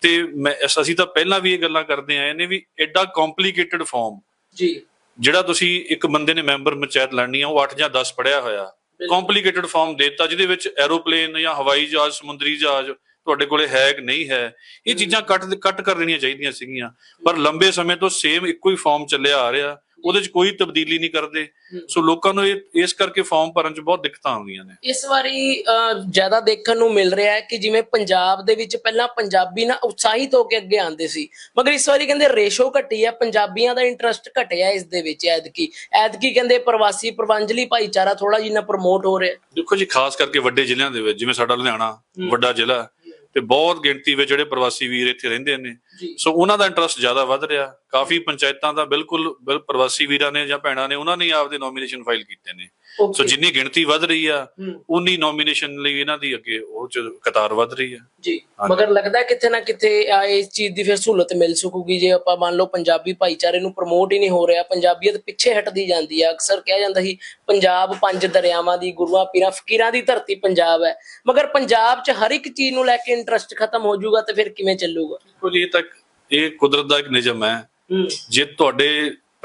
ਤੇ ਮੈਂ ਅਸੀਂ ਤਾਂ ਪਹਿਲਾਂ ਵੀ ਇਹ ਗੱਲਾਂ ਕਰਦੇ ਆਏ ਨੇ ਵੀ ਐਡਾ ਕੰਪਲਿਕੇਟਡ ਫਾਰਮ ਜੀ। ਜਿਹੜਾ ਤੁਸੀਂ ਇੱਕ ਬੰਦੇ ਨੇ ਮੈਂਬਰ ਪੰਚਾਇਤ ਲੜਨੀ ਆ ਉਹ 8 ਜਾਂ 10 ਪੜਿਆ ਹੋਇਆ। ਕੰਪਲਿਕੇਟਡ ਫਾਰਮ ਦਿੱਤਾ ਜਿਹਦੇ ਵਿੱਚ ਐਰੋਪਲੇਨ ਜਾਂ ਹਵਾਈ ਜਹਾਜ਼ ਸਮੁੰਦਰੀ ਜਹਾਜ਼ ਤੁਹਾਡੇ ਕੋਲੇ ਹੈ ਕਿ ਨਹੀਂ ਹੈ। ਇਹ ਚੀਜ਼ਾਂ ਕੱਟ ਕੱਟ ਕਰ ਲੈਣੀਆਂ ਚਾਹੀਦੀਆਂ ਸੀਗੀਆਂ। ਪਰ ਲੰਬੇ ਸਮੇਂ ਤੋਂ ਸੇਮ ਇੱਕੋ ਹੀ ਫਾਰਮ ਚੱਲਿਆ ਆ ਰਿਹਾ। ਉਹਦੇ 'ਚ ਕੋਈ ਤਬਦੀਲੀ ਨਹੀਂ ਕਰਦੇ। ਸੋ ਲੋਕਾਂ ਨੂੰ ਇਹ ਇਸ ਕਰਕੇ ਫਾਰਮ ਭਰਨ 'ਚ ਬਹੁਤ ਦਿੱਕਤਾਂ ਆਉਂਦੀਆਂ ਨੇ। ਇਸ ਵਾਰੀ ਜ਼ਿਆਦਾ ਦੇਖਣ ਨੂੰ ਮਿਲ ਰਿਹਾ ਹੈ ਕਿ ਜਿਵੇਂ ਪੰਜਾਬ ਦੇ ਵਿੱਚ ਪਹਿਲਾਂ ਪੰਜਾਬੀ ਨਾ ਉਤਸ਼ਾਹਿਤ ਹੋ ਕੇ ਅੱਗੇ ਆਉਂਦੇ ਸੀ ਮਗਰ ਇਸ ਵਾਰੀ ਕਹਿੰਦੇ ਰੇਸ਼ੋ ਘਟੀ ਹੈ ਪੰਜਾਬੀਆਂ ਦਾ ਇੰਟਰਸਟ ਘਟਿਆ ਇਸ ਦੇ ਵਿੱਚ ਐਤਕੀ। ਐਤਕੀ ਕਹਿੰਦੇ ਪ੍ਰਵਾਸੀ ਪ੍ਰਵੰਜਲੀ ਭਾਈਚਾਰਾ ਥੋੜਾ ਜਿਹਾ ਪ੍ਰਮੋਟ ਹੋ ਰਿਹਾ। ਦੇਖੋ ਜੀ ਖਾਸ ਕਰਕੇ ਵੱਡੇ ਜ਼ਿਲ੍ਹਿਆਂ ਦੇ ਵਿੱਚ ਜਿਵੇਂ ਸਾਡਾ ਲੁਧਿਆਣਾ ਵੱਡਾ ਜ਼ਿਲ੍ਹਾ ਤੇ ਬਹੁਤ ਗਿਣਤੀ ਵਿੱਚ ਜਿਹੜੇ ਪ੍ਰਵਾਸੀ ਵੀਰ ਇੱਥੇ ਰਹਿੰਦੇ ਨੇ। ਸੋ ਉਹਨਾਂ ਦਾ ਇੰਟਰਸਟ ਜ਼ਿਆਦਾ ਵੱਧ ਰਿਹਾ। ਕਾਫੀ ਪੰਚਾਇਤਾਂ ਦਾ ਬਿਲਕੁਲ ਬਿਲ- ਪ੍ਰਵਾਸੀ ਵੀਰਾਂ ਨੇ ਜਾਂ ਭੈਣਾਂ ਨੇ ਉਹਨਾਂ ਨੇ ਆਪਦੇ ਨੋਮੀਨੇਸ਼ਨ ਫਾਈਲ ਕੀਤੇ ਨੇ। ਸੋ ਜਿੰਨੀ ਗਿਣਤੀ ਵੱਧ ਰਹੀ ਆ। ਉਨੀ ਨੋਮੀਨੇਸ਼ਨ ਲਈ ਇਹਨਾਂ ਦੀ ਅੱਗੇ ਉਹ ਚ ਕਤਾਰ ਵੱਧ ਰਹੀ ਆ। ਜੀ। ਮਗਰ ਲੱਗਦਾ ਕਿਤੇ ਨਾ ਕਿਤੇ ਆ ਇਸ ਚੀਜ਼ ਦੀ ਫਿਰ ਸਹੂਲਤ ਮਿਲ ਸਕੂਗੀ। ਜੇ ਆਪਾਂ ਮੰਨ ਲਓ ਪੰਜਾਬੀ ਭਾਈਚਾਰੇ ਨੂੰ ਪ੍ਰਮੋਟ ਹੀ ਨਹੀਂ ਹੋ ਰਿਹਾ ਪੰਜਾਬੀਅਤ ਪਿੱਛੇ ਹਟਦੀ ਜਾਂਦੀ ਆ। ਅਕਸਰ ਕਿਹਾ ਜਾਂਦਾ ਸੀ ਪੰਜਾਬ ਪੰਜ ਦਰਿਆਵਾਂ ਦੀ ਗੁਰੂਆਂ ਪੀਰਾਂ ਫਕੀਰਾਂ ਦੀ ਧਰਤੀ ਪੰਜਾਬ ਹੈ। ਮਗਰ ਪੰਜਾਬ 'ਚ ਹਰ ਇੱਕ ਚੀਜ਼ ਨੂੰ ਲੈ ਕੇ ਇੰਟਰਸਟ ਖਤਮ ਹੋ ਜਾਊਗਾ ਤੇ ਫਿਰ ਕਿਵੇਂ ਚੱਲੂਗਾ? ਦੇਖੋ ਜੀ ਇਹ ਕੁਦਰਤ ਦਾ ਇੱਕ ਨਿਯਮ ਹੂੰ। ਜੇ ਤੁਹਾਡੇ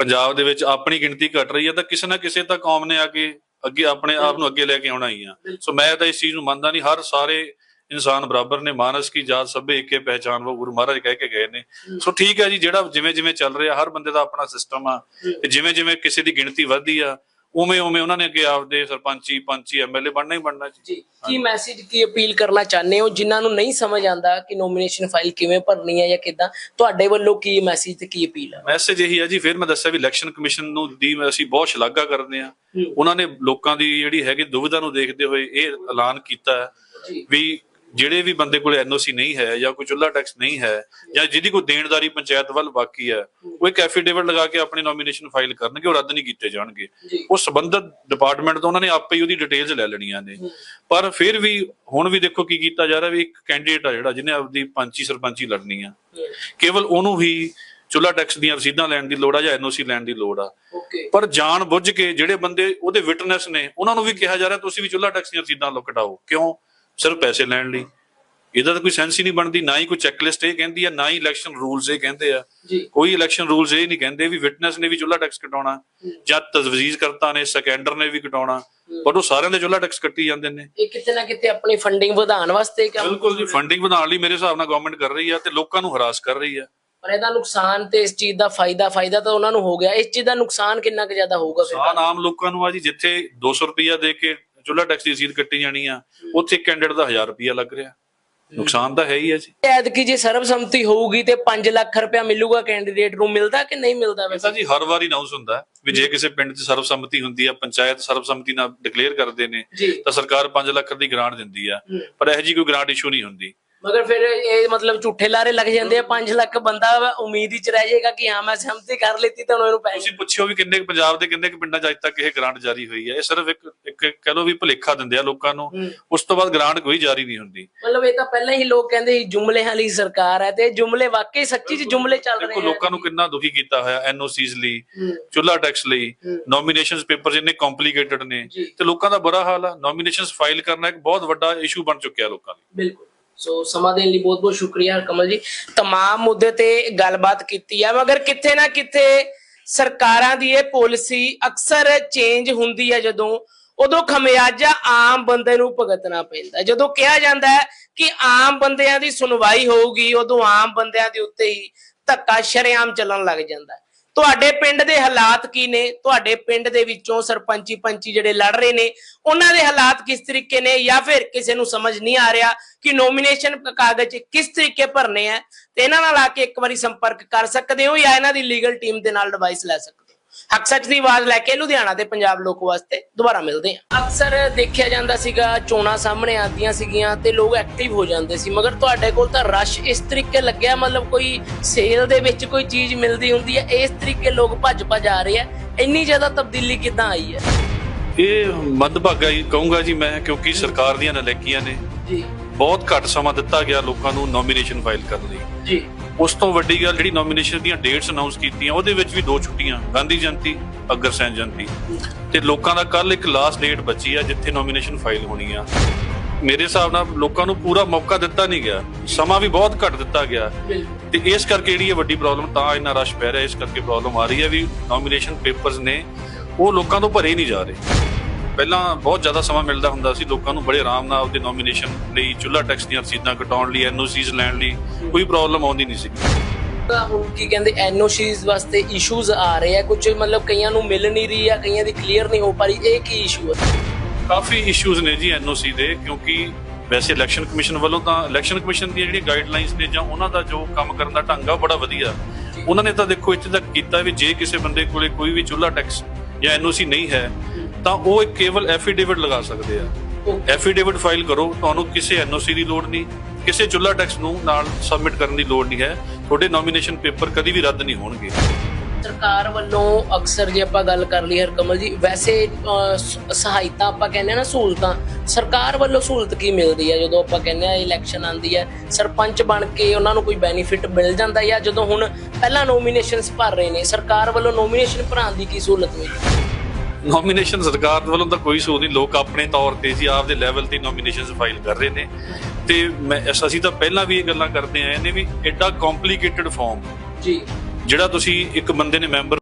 ਪੰਜਾਬ ਦੇ ਵਿੱਚ ਆਪਣੀ ਗਿਣਤੀ ਘਟ ਰਹੀ ਹੈ ਤਾਂ ਕਿਸੇ ਨਾ ਕਿਸੇ ਤਾਂ ਕੌਮ ਨੇ ਆ ਕੇ ਅੱਗੇ ਆਪਣੇ ਆਪ ਨੂੰ ਅੱਗੇ ਲੈ ਕੇ ਆਉਣਾ ਹੀ ਆ। ਸੋ ਮੈਂ ਤਾਂ ਇਸ ਚੀਜ਼ ਨੂੰ ਮੰਨਦਾ ਨਹੀਂ। ਹਰ ਸਾਰੇ ਇਨਸਾਨ ਬਰਾਬਰ ਨੇ, ਮਾਨਸ ਕੀ ਜਾਤ ਸਭੇ ਏਕੇ ਪਹਿਚਾਨ ਉਹ ਗੁਰੂ ਮਹਾਰਾਜ ਕਹਿ ਕੇ ਗਏ ਨੇ। ਸੋ ਠੀਕ ਹੈ ਜੀ, ਜਿਹੜਾ ਜਿਵੇਂ ਜਿਵੇਂ ਚੱਲ ਰਿਹਾ, ਹਰ ਬੰਦੇ ਦਾ ਆਪਣਾ ਸਿਸਟਮ ਆ ਜਿਵੇਂ ਜਿਵੇਂ ਕਿਸੇ ਦੀ ਗਿਣਤੀ ਵੱਧਦੀ ਆ ਉਵੇਂ ਉਵੇਂ ਉਹਨਾਂ ਨੇ ਅੱਗੇ ਆਪਦੇ ਸਰਪੰਚੀ ਪੰਚੀ ਐਮਐਲਏ ਬਣਨਾ ਹੀ ਬਣਨਾ ਜੀ। ਜੀ ਕੀ ਮੈਸੇਜ ਕੀ ਅਪੀਲ ਕਰਨਾ ਚਾਹੁੰਦੇ ਹੋ? ਜਿਨ੍ਹਾਂ ਨੂੰ ਨਹੀਂ ਸਮਝ ਆਂਦਾ ਕਿ ਨੋਮੀਨੇਸ਼ਨ ਫਾਈਲ ਕਿਵੇਂ ਭਰਨੀ ਹੈ ਜਾਂ ਕਿਦਾਂ ਤੁਹਾਡੇ ਵੱਲੋਂ ਕੀ ਮੈਸੇਜ ਤੇ ਕੀ ਅਪੀਲ ਹੈ? ਮੈਸੇਜ ਇਹੀ ਆ ਜੀ ਫਿਰ ਮੈਂ ਦੱਸਿਆ ਵੀ ਇਲੈਕਸ਼ਨ ਕਮਿਸ਼ਨ ਨੂੰ ਦੀ ਅਸੀਂ ਬਹੁਤ ਸ਼ਲਾਘਾ ਕਰਦੇ ਆ ਹੂੰ। ਉਹਨਾਂ ਨੇ ਲੋਕਾਂ ਦੀ ਜਿਹੜੀ ਹੈਗੀ ਦੁਵਿਧਾ ਨੂੰ ਦੇਖਦੇ ਹੋਏ ਇਹ ਐਲਾਨ ਕੀਤਾ ਹੈ ਵੀ ਜਿਹੜੇ ਵੀ ਬੰਦੇ ਕੋਲ ਐਨਓਸੀ ਨਹੀਂ ਹੈ ਜਾਂ ਕੋਈ ਚੁੱਲਾ ਟੈਕਸ ਨਹੀਂ ਹੈ ਜਾਂ ਜਿਹਦੀ ਕੋਈ ਦੇਣਦਾਰੀ ਪੰਚਾਇਤ ਵੱਲ ਬਾਕੀ ਹੈ ਉਹ ਇੱਕ ਐਫੀਡੇਵਿਟ ਲਗਾ ਕੇ ਆਪਣੀ ਨੋਮੀਨੇਸ਼ਨ ਫਾਈਲ ਕਰਨਗੇ ਉਹ ਰੱਦ ਨਹੀਂ ਕੀਤੇ ਜਾਣਗੇ। ਉਹ ਸੰਬੰਧਤ ਡਿਪਾਰਟਮੈਂਟ ਤੋਂ ਉਹਨਾਂ ਨੇ ਆਪੇ ਹੀ ਉਹਦੀ ਡਿਟੇਲਸ ਲੈ ਲੈਣੀਆਂ ਨੇ। ਪਰ ਫਿਰ ਵੀ ਹੁਣ ਵੀ ਦੇਖੋ ਕੀ ਕੀਤਾ ਜਾ ਰਿਹਾ ਵੀ ਇੱਕ ਕੈਂਡੀਡੇਟ ਆ ਜਿਹੜਾ ਜਿਹਨੇ ਆਪਦੀ ਪੰਚੀ ਸਰਪੰਚੀ ਲੜਨੀ ਆ। ਕੇਵਲ ਉਹਨੂੰ ਹੀ ਚੁੱਲਾ ਟੈਕਸ ਦੀਆਂ ਰਸੀਦਾਂ ਲੈਣ ਦੀ ਲੋੜ ਆ ਜਾਂ ਐਨਓਸੀ ਲੈਣ ਦੀ ਲੋੜ ਆ। ਪਰ ਜਾਣ ਬੁੱਝ ਕੇ ਜਿਹੜੇ ਬੰਦੇ ਉਹਦੇ ਵਿਟਨੈਸ ਨੇ ਉਹਨਾਂ ਨੂੰ ਵੀ ਕਿਹਾ ਜਾ ਰਿਹਾ ਤੁਸੀਂ ਵੀ ਚੁੱਲਾ ਟੈਕਸ ਦੀਆਂ ਰਸੀਦਾਂ ਲੋ ਕਟਾਓ ਕਿਉਂ? ਸਿਰਫ ਪੈਸੇ ਲੈਣ ਲਈ। ਇਹਦਾ ਤਾਂ ਕੋਈ ਸੈਂਸ ਹੀ ਨਹੀਂ ਬਣਦੀ ਨਾ ਹੀ ਕੋਈ ਚੈੱਕਲਿਸਟ ਇਹ ਕਹਿੰਦੀ ਆ ਨਾ ਹੀ ਇਲੈਕਸ਼ਨ ਰੂਲਸ ਇਹ ਕਹਿੰਦੇ ਆ। ਕੋਈ ਇਲੈਕਸ਼ਨ ਰੂਲਸ ਇਹ ਨਹੀਂ ਕਹਿੰਦੇ ਵੀ ਵਿਟਨੈਸ ਨੇ ਵੀ ਚੁੱਲਾ ਟੈਕਸ ਕਟਾਉਣਾ ਜਾਂ ਤਜਵੀਜ਼ ਕਰਤਾ ਨੇ ਸਕੈਂਡਰ ਨੇ ਵੀ ਕਟਾਉਣਾ ਪਰ ਉਹ ਸਾਰਿਆਂ ਦੇ ਚੁੱਲਾ ਟੈਕਸ ਕੱਟੀ ਜਾਂਦੇ ਨੇ। ਇਹ ਕਿਤੇ ਨਾ ਕਿਤੇ ਆਪਣੀ ਫੰਡਿੰਗ ਵਧਾਉਣ ਵਾਸਤੇ ਕੰਮ ਬਿਲਕੁਲ ਜੀ ਫੰਡਿੰਗ ਵਧਾਉਣ ਲਈ ਮੇਰੇ ਹਿਸਾਬ ਨਾਲ ਗਵਰਨਮੈਂਟ ਕਰ ਰਹੀ ਆ ਤੇ ਲੋਕਾਂ ਨੂੰ ਹਰਾਸ ਕਰ ਰਹੀ ਆ। ਪਰ ਇਹਦਾ ਨੁਕਸਾਨ ਤੇ ਇਸ ਚੀਜ਼ ਦਾ ਫਾਇਦਾ ਫਾਇਦਾ ਤਾਂ ਉਹਨਾਂ ਨੂੰ ਹੋ ਗਿਆ। ਇਸ ਚੀਜ਼ ਦਾ ਨੁਕਸਾਨ ਕਿੰਨਾ ਕੁ ਜ਼ਿਆਦਾ ਹੋਊਗਾ ਫਿਰ? ਸਾਨ ਆਮ ਲੋਕਾਂ ਨੂੰ ਆ ਜੀ ਜਿੱਥੇ 200 ਰੁਪਿਆ ਦੇ ਕੇ ਚੁੱਲਾ ਟੈਕਸ ਦੀ ਰਸੀਦ ਕੱਟੀ ਜਾਣੀ ਆ ਉੱਥੇ ਕੈਂਡੀਡੇਟ ਦਾ 1000 ਰੁਪਿਆ ਲੱਗ ਰਿਹਾ। ਨੁਕਸਾਨ ਤਾਂ ਹੈ ਹੀ ਹੈ ਜੀ। ਐਤਕੀ ਜੇ ਸਰਬਸੰਮਤੀ ਹੋਊਗੀ ਤੇ 5 ਲੱਖ ਰੁਪਇਆ ਮਿਲੂਗਾ ਕੈਂਡੀਡੇਟ ਨੂੰ ਮਿਲਦਾ ਕਿ ਨਹੀਂ ਮਿਲਦਾ ਵੈਸੇ? ਜੀ ਹਰ ਵਾਰੀ ਅਨਾਉਂਸ ਹੁੰਦਾ ਵੀ ਜੇ ਕਿਸੇ ਪਿੰਡ 'ਚ ਸਰਬਸੰਮਤੀ ਹੁੰਦੀ ਆ ਪੰਚਾਇਤ ਸਰਬਸੰਮਤੀ ਨਾਲ ਡਿਕਲੇਅਰ ਕਰਦੇ ਨੇ ਤਾਂ ਸਰਕਾਰ 5 ਲੱਖ ਦੀ ਗ੍ਰਾਂਟ ਦਿੰਦੀ ਆ। ਪਰ ਇਹੋ ਜੀ ਕੋਈ ਗ੍ਰਾਂਟ ਇਸ਼ੂ ਨਹੀਂ ਹੁੰਦੀ। ਮਗਰ ਫਿਰ ਇਹ ਮਤਲਬ ਝੂਠੇ ਲਾਰੇ ਲੱਗ ਜਾਂਦੇ ਆ 5 ਲੱਖ ਬੰਦਾ ਉਮੀਦ ਵਿੱਚ ਰਹਿ ਜਾਏਗਾ ਕਿ ਹਾਂ ਮੈਂ ਸਹਿਮਤੀ ਕਰ ਲਈਤੀ ਤਾਂ ਉਹਨੂੰ ਪੈਸੇ ਤੁਸੀਂ ਪੁੱਛਿਓ ਵੀ ਕਿੰਨੇ ਪੰਜਾਬ ਦੇ ਕਿੰਨੇ ਕੁ ਪਿੰਡਾਂ 'ਚ ਅੱਜ ਤੱਕ ਇਹ ਗ੍ਰਾਂਟ ਜਾਰੀ ਹੋਈ ਹੈ। ਇਹ ਸਿਰਫ ਇੱਕ ਇੱਕ ਕਹਿ ਲਓ ਵੀ ਭੁਲੇਖਾ ਦਿੰਦੇ ਆ ਲੋਕਾਂ ਨੂੰ। ਉਸ ਤੋਂ ਬਾਅਦ ਗ੍ਰਾਂਟ ਕੋਈ ਜਾਰੀ ਨਹੀਂ ਹੁੰਦੀ। ਮਤਲਬ ਇਹ ਤਾਂ ਪਹਿਲਾਂ ਹੀ ਲੋਕ ਕਹਿੰਦੇ ਜੁਮਲੇ ਵਾਲੀ ਸਰਕਾਰ ਹੈ ਤੇ ਜੁਮਲੇ ਵਾਕਈ ਸੱਚੀ ਚ ਜੁਮਲੇ ਚੱਲ ਰਹੇ ਆ। ਲੋਕਾਂ ਨੂੰ ਕਿੰਨਾ ਦੁਖੀ ਕੀਤਾ ਹੋਇਆ ਐਨਓਸੀਜ਼ ਲਈ ਚੁੱਲਾ ਟੈਕਸ ਲਈ। ਨੋਮੀਨੇਸ਼ਨਸ ਪੇਪਰਸ ਇੰਨੇ ਕੰਪਲਿਕੇਟਡ ਨੇ। ਤੇ ਲੋਕਾਂ ਦਾ ਬੁਰਾ ਹਾਲ ਆ। ਨੋਮੀਨੇਸ਼ਨਸ ਫਾਈਲ ਕਰਨਾ ਇੱਕ ਬਹੁਤ ਵੱਡਾ ਇਸ਼ੂ ਬਣ ਚੁੱਕਿਆ ਲੋਕਾਂ ਲਈ। ਬਿਲਕੁਲ। ਸੋ ਸਮਾਂ ਦੇਣ ਲਈ ਬਹੁਤ ਬਹੁਤ ਸ਼ੁਕਰੀਆ ਕਮਲ ਜੀ तमाम ਮੁੱਦੇ ਤੇ ਗੱਲਬਾਤ ਕੀਤੀ ਹੈ ਮਗਰ ਕਿੱਥੇ ਨਾ ਕਿੱਥੇ ਸਰਕਾਰਾਂ ਦੀ ਇਹ ਪਾਲਿਸੀ ਅਕਸਰ ਚੇਂਜ ਹੁੰਦੀ ਹੈ ਜਦੋਂ ਉਦੋਂ ਖਮਿਆਜਾ ਆਮ ਬੰਦੇ ਨੂੰ ਭੁਗਤਣਾ ਪੈਂਦਾ ਹੈ। ਜਦੋਂ ਕਿਹਾ ਜਾਂਦਾ ਹੈ ਕਿ ਆਮ ਬੰਦਿਆਂ ਦੀ ਸੁਣਵਾਈ ਹੋਊਗੀ ਉਦੋਂ ਆਮ ਬੰਦਿਆਂ ਦੇ ਉੱਤੇ ਹੀ ਧੱਕਾ ਸ਼ਰੇਆਮ ਚੱਲਣ ਲੱਗ ਜਾਂਦਾ ਹੈ ਤੁਹਾਡੇ ਪਿੰਡ ਦੇ ਹਾਲਾਤ ਕੀ ਨੇ? ਤੁਹਾਡੇ ਪਿੰਡ ਦੇ ਵਿੱਚੋਂ ਸਰਪੰਚੀ ਪੰਚੀ ਜਿਹੜੇ ਲੜ ਰਹੇ ਨੇ, ਉਹਨਾਂ ਦੇ ਹਾਲਾਤ ਕਿਸ ਤਰੀਕੇ ਨੇ ਜਾਂ ਫਿਰ ਕਿਸੇ ਨੂੰ ਸਮਝ ਨਹੀਂ ਆ ਰਿਹਾ ਕਿ ਨੋਮੀਨੇਸ਼ਨ ਕਾਗਜ਼ ਕਿਸ ਤਰੀਕੇ ਭਰਨੇ ਆ? ਤੇ ਇਹਨਾਂ ਨਾਲ ਆ ਕੇ ਇੱਕ ਵਾਰੀ ਸੰਪਰਕ ਕਰ ਸਕਦੇ ਹੋ ਜਾਂ ਇਹਨਾਂ ਦੀ ਲੀਗਲ ਟੀਮ ਦੇ ਨਾਲ ਐਡਵਾਈਸ ਲੈ ਸਕਦੇ ਹੋ? ਹੱਕ ਸੱਚ ਦੀ ਆਵਾਜ਼ ਲੈ ਕੇ ਲੁਧਿਆਣਾ ਤੇ ਪੰਜਾਬ ਲੋਕ ਵਾਸਤੇ ਦੁਬਾਰਾ ਮਿਲਦੇ ਹਾਂ। ਅਕਸਰ ਦੇਖਿਆ ਜਾਂਦਾ ਸੀਗਾ ਚੋਣਾਂ ਸਾਹਮਣੇ ਆਉਂਦੀਆਂ ਸੀਗੀਆਂ ਤੇ ਲੋਕ ਐਕਟਿਵ ਹੋ ਜਾਂਦੇ ਸੀ ਮਗਰ ਤੁਹਾਡੇ ਕੋਲ ਤਾਂ ਰਸ਼ ਇਸ ਤਰੀਕੇ ਲੱਗਿਆ ਮਤਲਬ ਕੋਈ ਸੇਲ ਦੇ ਵਿੱਚ ਕੋਈ ਚੀਜ਼ ਮਿਲਦੀ ਹੁੰਦੀ ਹੈ ਇਸ ਤਰੀਕੇ ਲੋਕ ਭੱਜ ਭੱਜ ਆ ਰਹੇ ਆ। ਇੰਨੀ ਜ਼ਿਆਦਾ ਤਬਦੀਲੀ ਕਿੱਦਾਂ ਆਈ ਹੈ? ਇਹ ਮੱਧਭਾਗਾ ਹੀ ਕਹੂੰਗਾ ਜੀ ਮੈਂ ਕਿਉਂਕਿ ਸਰਕਾਰ ਦੀਆਂ ਨਲੇਕੀਆਂ ਨੇ। ਜੀ। ਬਹੁਤ ਘੱਟ ਸਮਾਂ ਦਿੱਤਾ ਗਿਆ ਲੋਕਾਂ ਨੂੰ ਨੋਮੀਨੇਸ਼ਨ ਫਾਈਲ ਕਰਨ ਲਈ। ਜੀ। ਉਸ ਤੋਂ ਵੱਡੀ ਗੱਲ ਜਿਹੜੀ ਨੋਮੀਨੇਸ਼ਨ ਦੀਆਂ ਡੇਟਸ ਅਨਾਉਂਸ ਕੀਤੀਆਂ, ਉਹਦੇ ਵਿੱਚ ਵੀ ਦੋ ਛੁੱਟੀਆਂ, ਗਾਂਧੀ ਜਯੰਤੀ ਅਗਰਸੈਨ ਜਯੰਤੀ। ਤੇ ਲੋਕਾਂ ਦਾ ਕੱਲ ਇੱਕ ਲਾਸਟ ਡੇਟ ਬਚੀ ਆ, ਜਿੱਥੇ ਨੋਮੀਨੇਸ਼ਨ ਫਾਈਲ ਹੋਣੀ ਆ। ਮੇਰੇ ਹਿਸਾਬ ਨਾਲ ਲੋਕਾਂ ਨੂੰ ਪੂਰਾ ਮੌਕਾ ਦਿੱਤਾ ਨਹੀਂ ਗਿਆ, ਸਮਾਂ ਵੀ ਬਹੁਤ ਘੱਟ ਦਿੱਤਾ ਗਿਆ। ਬਿਲਕੁਲ ਤੇ ਇਸ ਕਰਕੇ ਜਿਹੜੀ ਇਹ ਵੱਡੀ ਪ੍ਰੋਬਲਮ ਤਾਂ ਇੰਨਾ ਰਸ਼ ਪੈ ਰਿਹਾ, ਇਸ ਕਰਕੇ ਪ੍ਰੋਬਲਮ ਆ ਰਹੀ ਹੈ ਵੀ ਨੋਮੀਨੇਸ਼ਨ ਪੇਪਰਸ ਨੇ, ਉਹ ਲੋਕਾਂ ਤੋਂ ਭਰੇ ਨਹੀਂ ਜਾ ਰਹੇ। ਪਹਿਲਾਂ ਬਹੁਤ ਜ਼ਿਆਦਾ ਸਮਾਂ ਮਿਲਦਾ ਹੁੰਦਾ ਸੀ ਲੋਕਾਂ ਨੂੰ ਬੜੇ ਆਰਾਮ ਨਾਲ ਉਹਦੇ ਨੋਮੀਨੇਸ਼ਨ ਲਈ ਚੁੱਲ੍ਹਾ ਟੈਕਸ ਦੀਆਂ ਰਸੀਦਾਂ ਕਟਾਉਣ ਲਈ ਐਨਓਸੀਜ਼ ਲੈਣ ਲਈ ਕੋਈ ਪ੍ਰੋਬਲਮ ਆਉਂਦੀ ਨਹੀਂ ਸੀ। ਤਾਂ ਹੁਣ ਕੀ ਕਹਿੰਦੇ ਐਨਓਸੀਜ਼ ਵਾਸਤੇ ਇਸ਼ੂਜ਼ ਆ ਰਹੇ ਆ ਕੁਝ ਮਤਲਬ ਕਈਆਂ ਨੂੰ ਮਿਲ ਨਹੀਂ ਰਹੀ ਆ ਕਈਆਂ ਦੀ ਕਲੀਅਰ ਨਹੀਂ ਹੋ ਪਾ ਰਹੀ ਇਹ ਕੀ ਇਸ਼ੂ ਹੈ ਕਾਫੀ ਇਸ਼ੂਜ਼ ਨੇ ਜੀ ਐਨਓਸੀ ਦੇ ਕਿਉਂਕਿ ਵੈਸੇ ਇਲੈਕਸ਼ਨ ਕਮਿਸ਼ਨ ਵੱਲੋਂ ਤਾਂ ਇਲੈਕਸ਼ਨ ਕਮਿਸ਼ਨ ਦੀਆਂ ਜਿਹੜੀਆਂ ਗਾਈਡਲਾਈਨਸ ਨੇ ਜਾਂ ਉਹਨਾਂ ਦਾ ਜੋ ਕੰਮ ਕਰਨ ਦਾ ਢੰਗ ਆ ਬੜਾ ਵਧੀਆ। ਉਹਨਾਂ ਨੇ ਤਾਂ ਦੇਖੋ ਇੱਥੇ ਤੱਕ ਕੀਤਾ ਵੀ ਜੇ ਕਿਸੇ ਬੰਦੇ ਕੋਲੇ ਕੋਈ ਵੀ ਚੁੱਲ੍ਹਾ ਟੈਕਸ ਜਾਂ ਐਨਓਸੀ ਨਹੀਂ ਹੈ ਤਾਂ ਉਹ ਕੇਵਲ ਐਫੀਡੇਵਿਟ ਲਗਾ ਸਕਦੇ ਆ। ਐਫੀਡੇਵਿਟ ਫਾਈਲ ਕਰੋ, ਤੁਹਾਨੂੰ ਕਿਸੇ ਐਨਓਸੀ ਦੀ ਲੋੜ ਨਹੀਂ, ਕਿਸੇ ਚੁੱਲ੍ਹਾ ਟੈਕਸ ਨੂੰ ਨਾਲ ਸਬਮਿਟ ਕਰਨ ਦੀ ਲੋੜ ਨਹੀਂ ਹੈ। ਤੁਹਾਡੇ ਨੋਮੀਨੇਸ਼ਨ ਪੇਪਰ ਕਦੀ ਵੀ ਰੱਦ ਨਹੀਂ ਹੋਣਗੇ। ਸਰਕਾਰ ਵੱਲੋਂ ਅਕਸਰ ਜੇ ਆਪਾਂ ਗੱਲ ਕਰ ਲਈ ਹਰਕਮਲ ਜੀ, ਵੈਸੇ ਸਹਾਇਤਾ ਆਪਾਂ ਕਹਿੰਦੇ ਨਾ ਸਹੂਲਤਾਂ। ਸਰਕਾਰ ਵੱਲੋਂ ਸਹੂਲਤ ਕੀ ਮਿਲਦੀ ਹੈ ਜਦੋਂ ਆਪਾਂ ਕਹਿੰਦੇ ਆ ਇਲੈਕਸ਼ਨ ਆਂਦੀ ਹੈ ਸਰਪੰਚ ਬਣ ਕੇ ਉਹਨਾਂ ਨੂੰ ਕੋਈ ਬੈਨੀਫਿਟ ਮਿਲ ਜਾਂਦਾ ਜਾਂ ਜਦੋਂ ਹੁਣ ਪਹਿਲਾਂ ਨੋਮੀਨੇਸ਼ਨਸ ਭਰ ਰਹੇ ਨੇ, ਸਰਕਾਰ ਵੱਲੋਂ ਨੋਮੀਨੇਸ਼ਨ ਭਰਾਉਣ ਦੀ ਕੀ ਸਹੂਲਤ ਮਿਲੀ ਨੋਮੀਨੇਸ਼ਨ ਸਰਕਾਰ ਵੱਲੋਂ ਤਾਂ ਕੋਈ ਸੂਹ ਨਹੀਂ ਲੋਕ ਆਪਣੇ ਤੌਰ ਤੇ ਜੀ ਆਪਦੇ ਲੈਵਲ ਤੇ ਨੋਮੀਨੇਸ਼ਨਸ ਫਾਈਲ ਕਰ ਰਹੇ ਨੇ। ਤੇ ਮੈਂ ਅਸ- ਅਸੀਂ ਤਾਂ ਪਹਿਲਾਂ ਵੀ ਇਹ ਗੱਲਾਂ ਕਰਦੇ ਆਏ ਨੇ ਵੀ ਐਡਾ ਕੰਪਲਿਕੇਟਡ ਫਾਰਮ ਜੀ। ਜਿਹੜਾ ਤੁਸੀਂ ਇੱਕ ਬੰਦੇ ਨੇ ਮੈਂਬਰ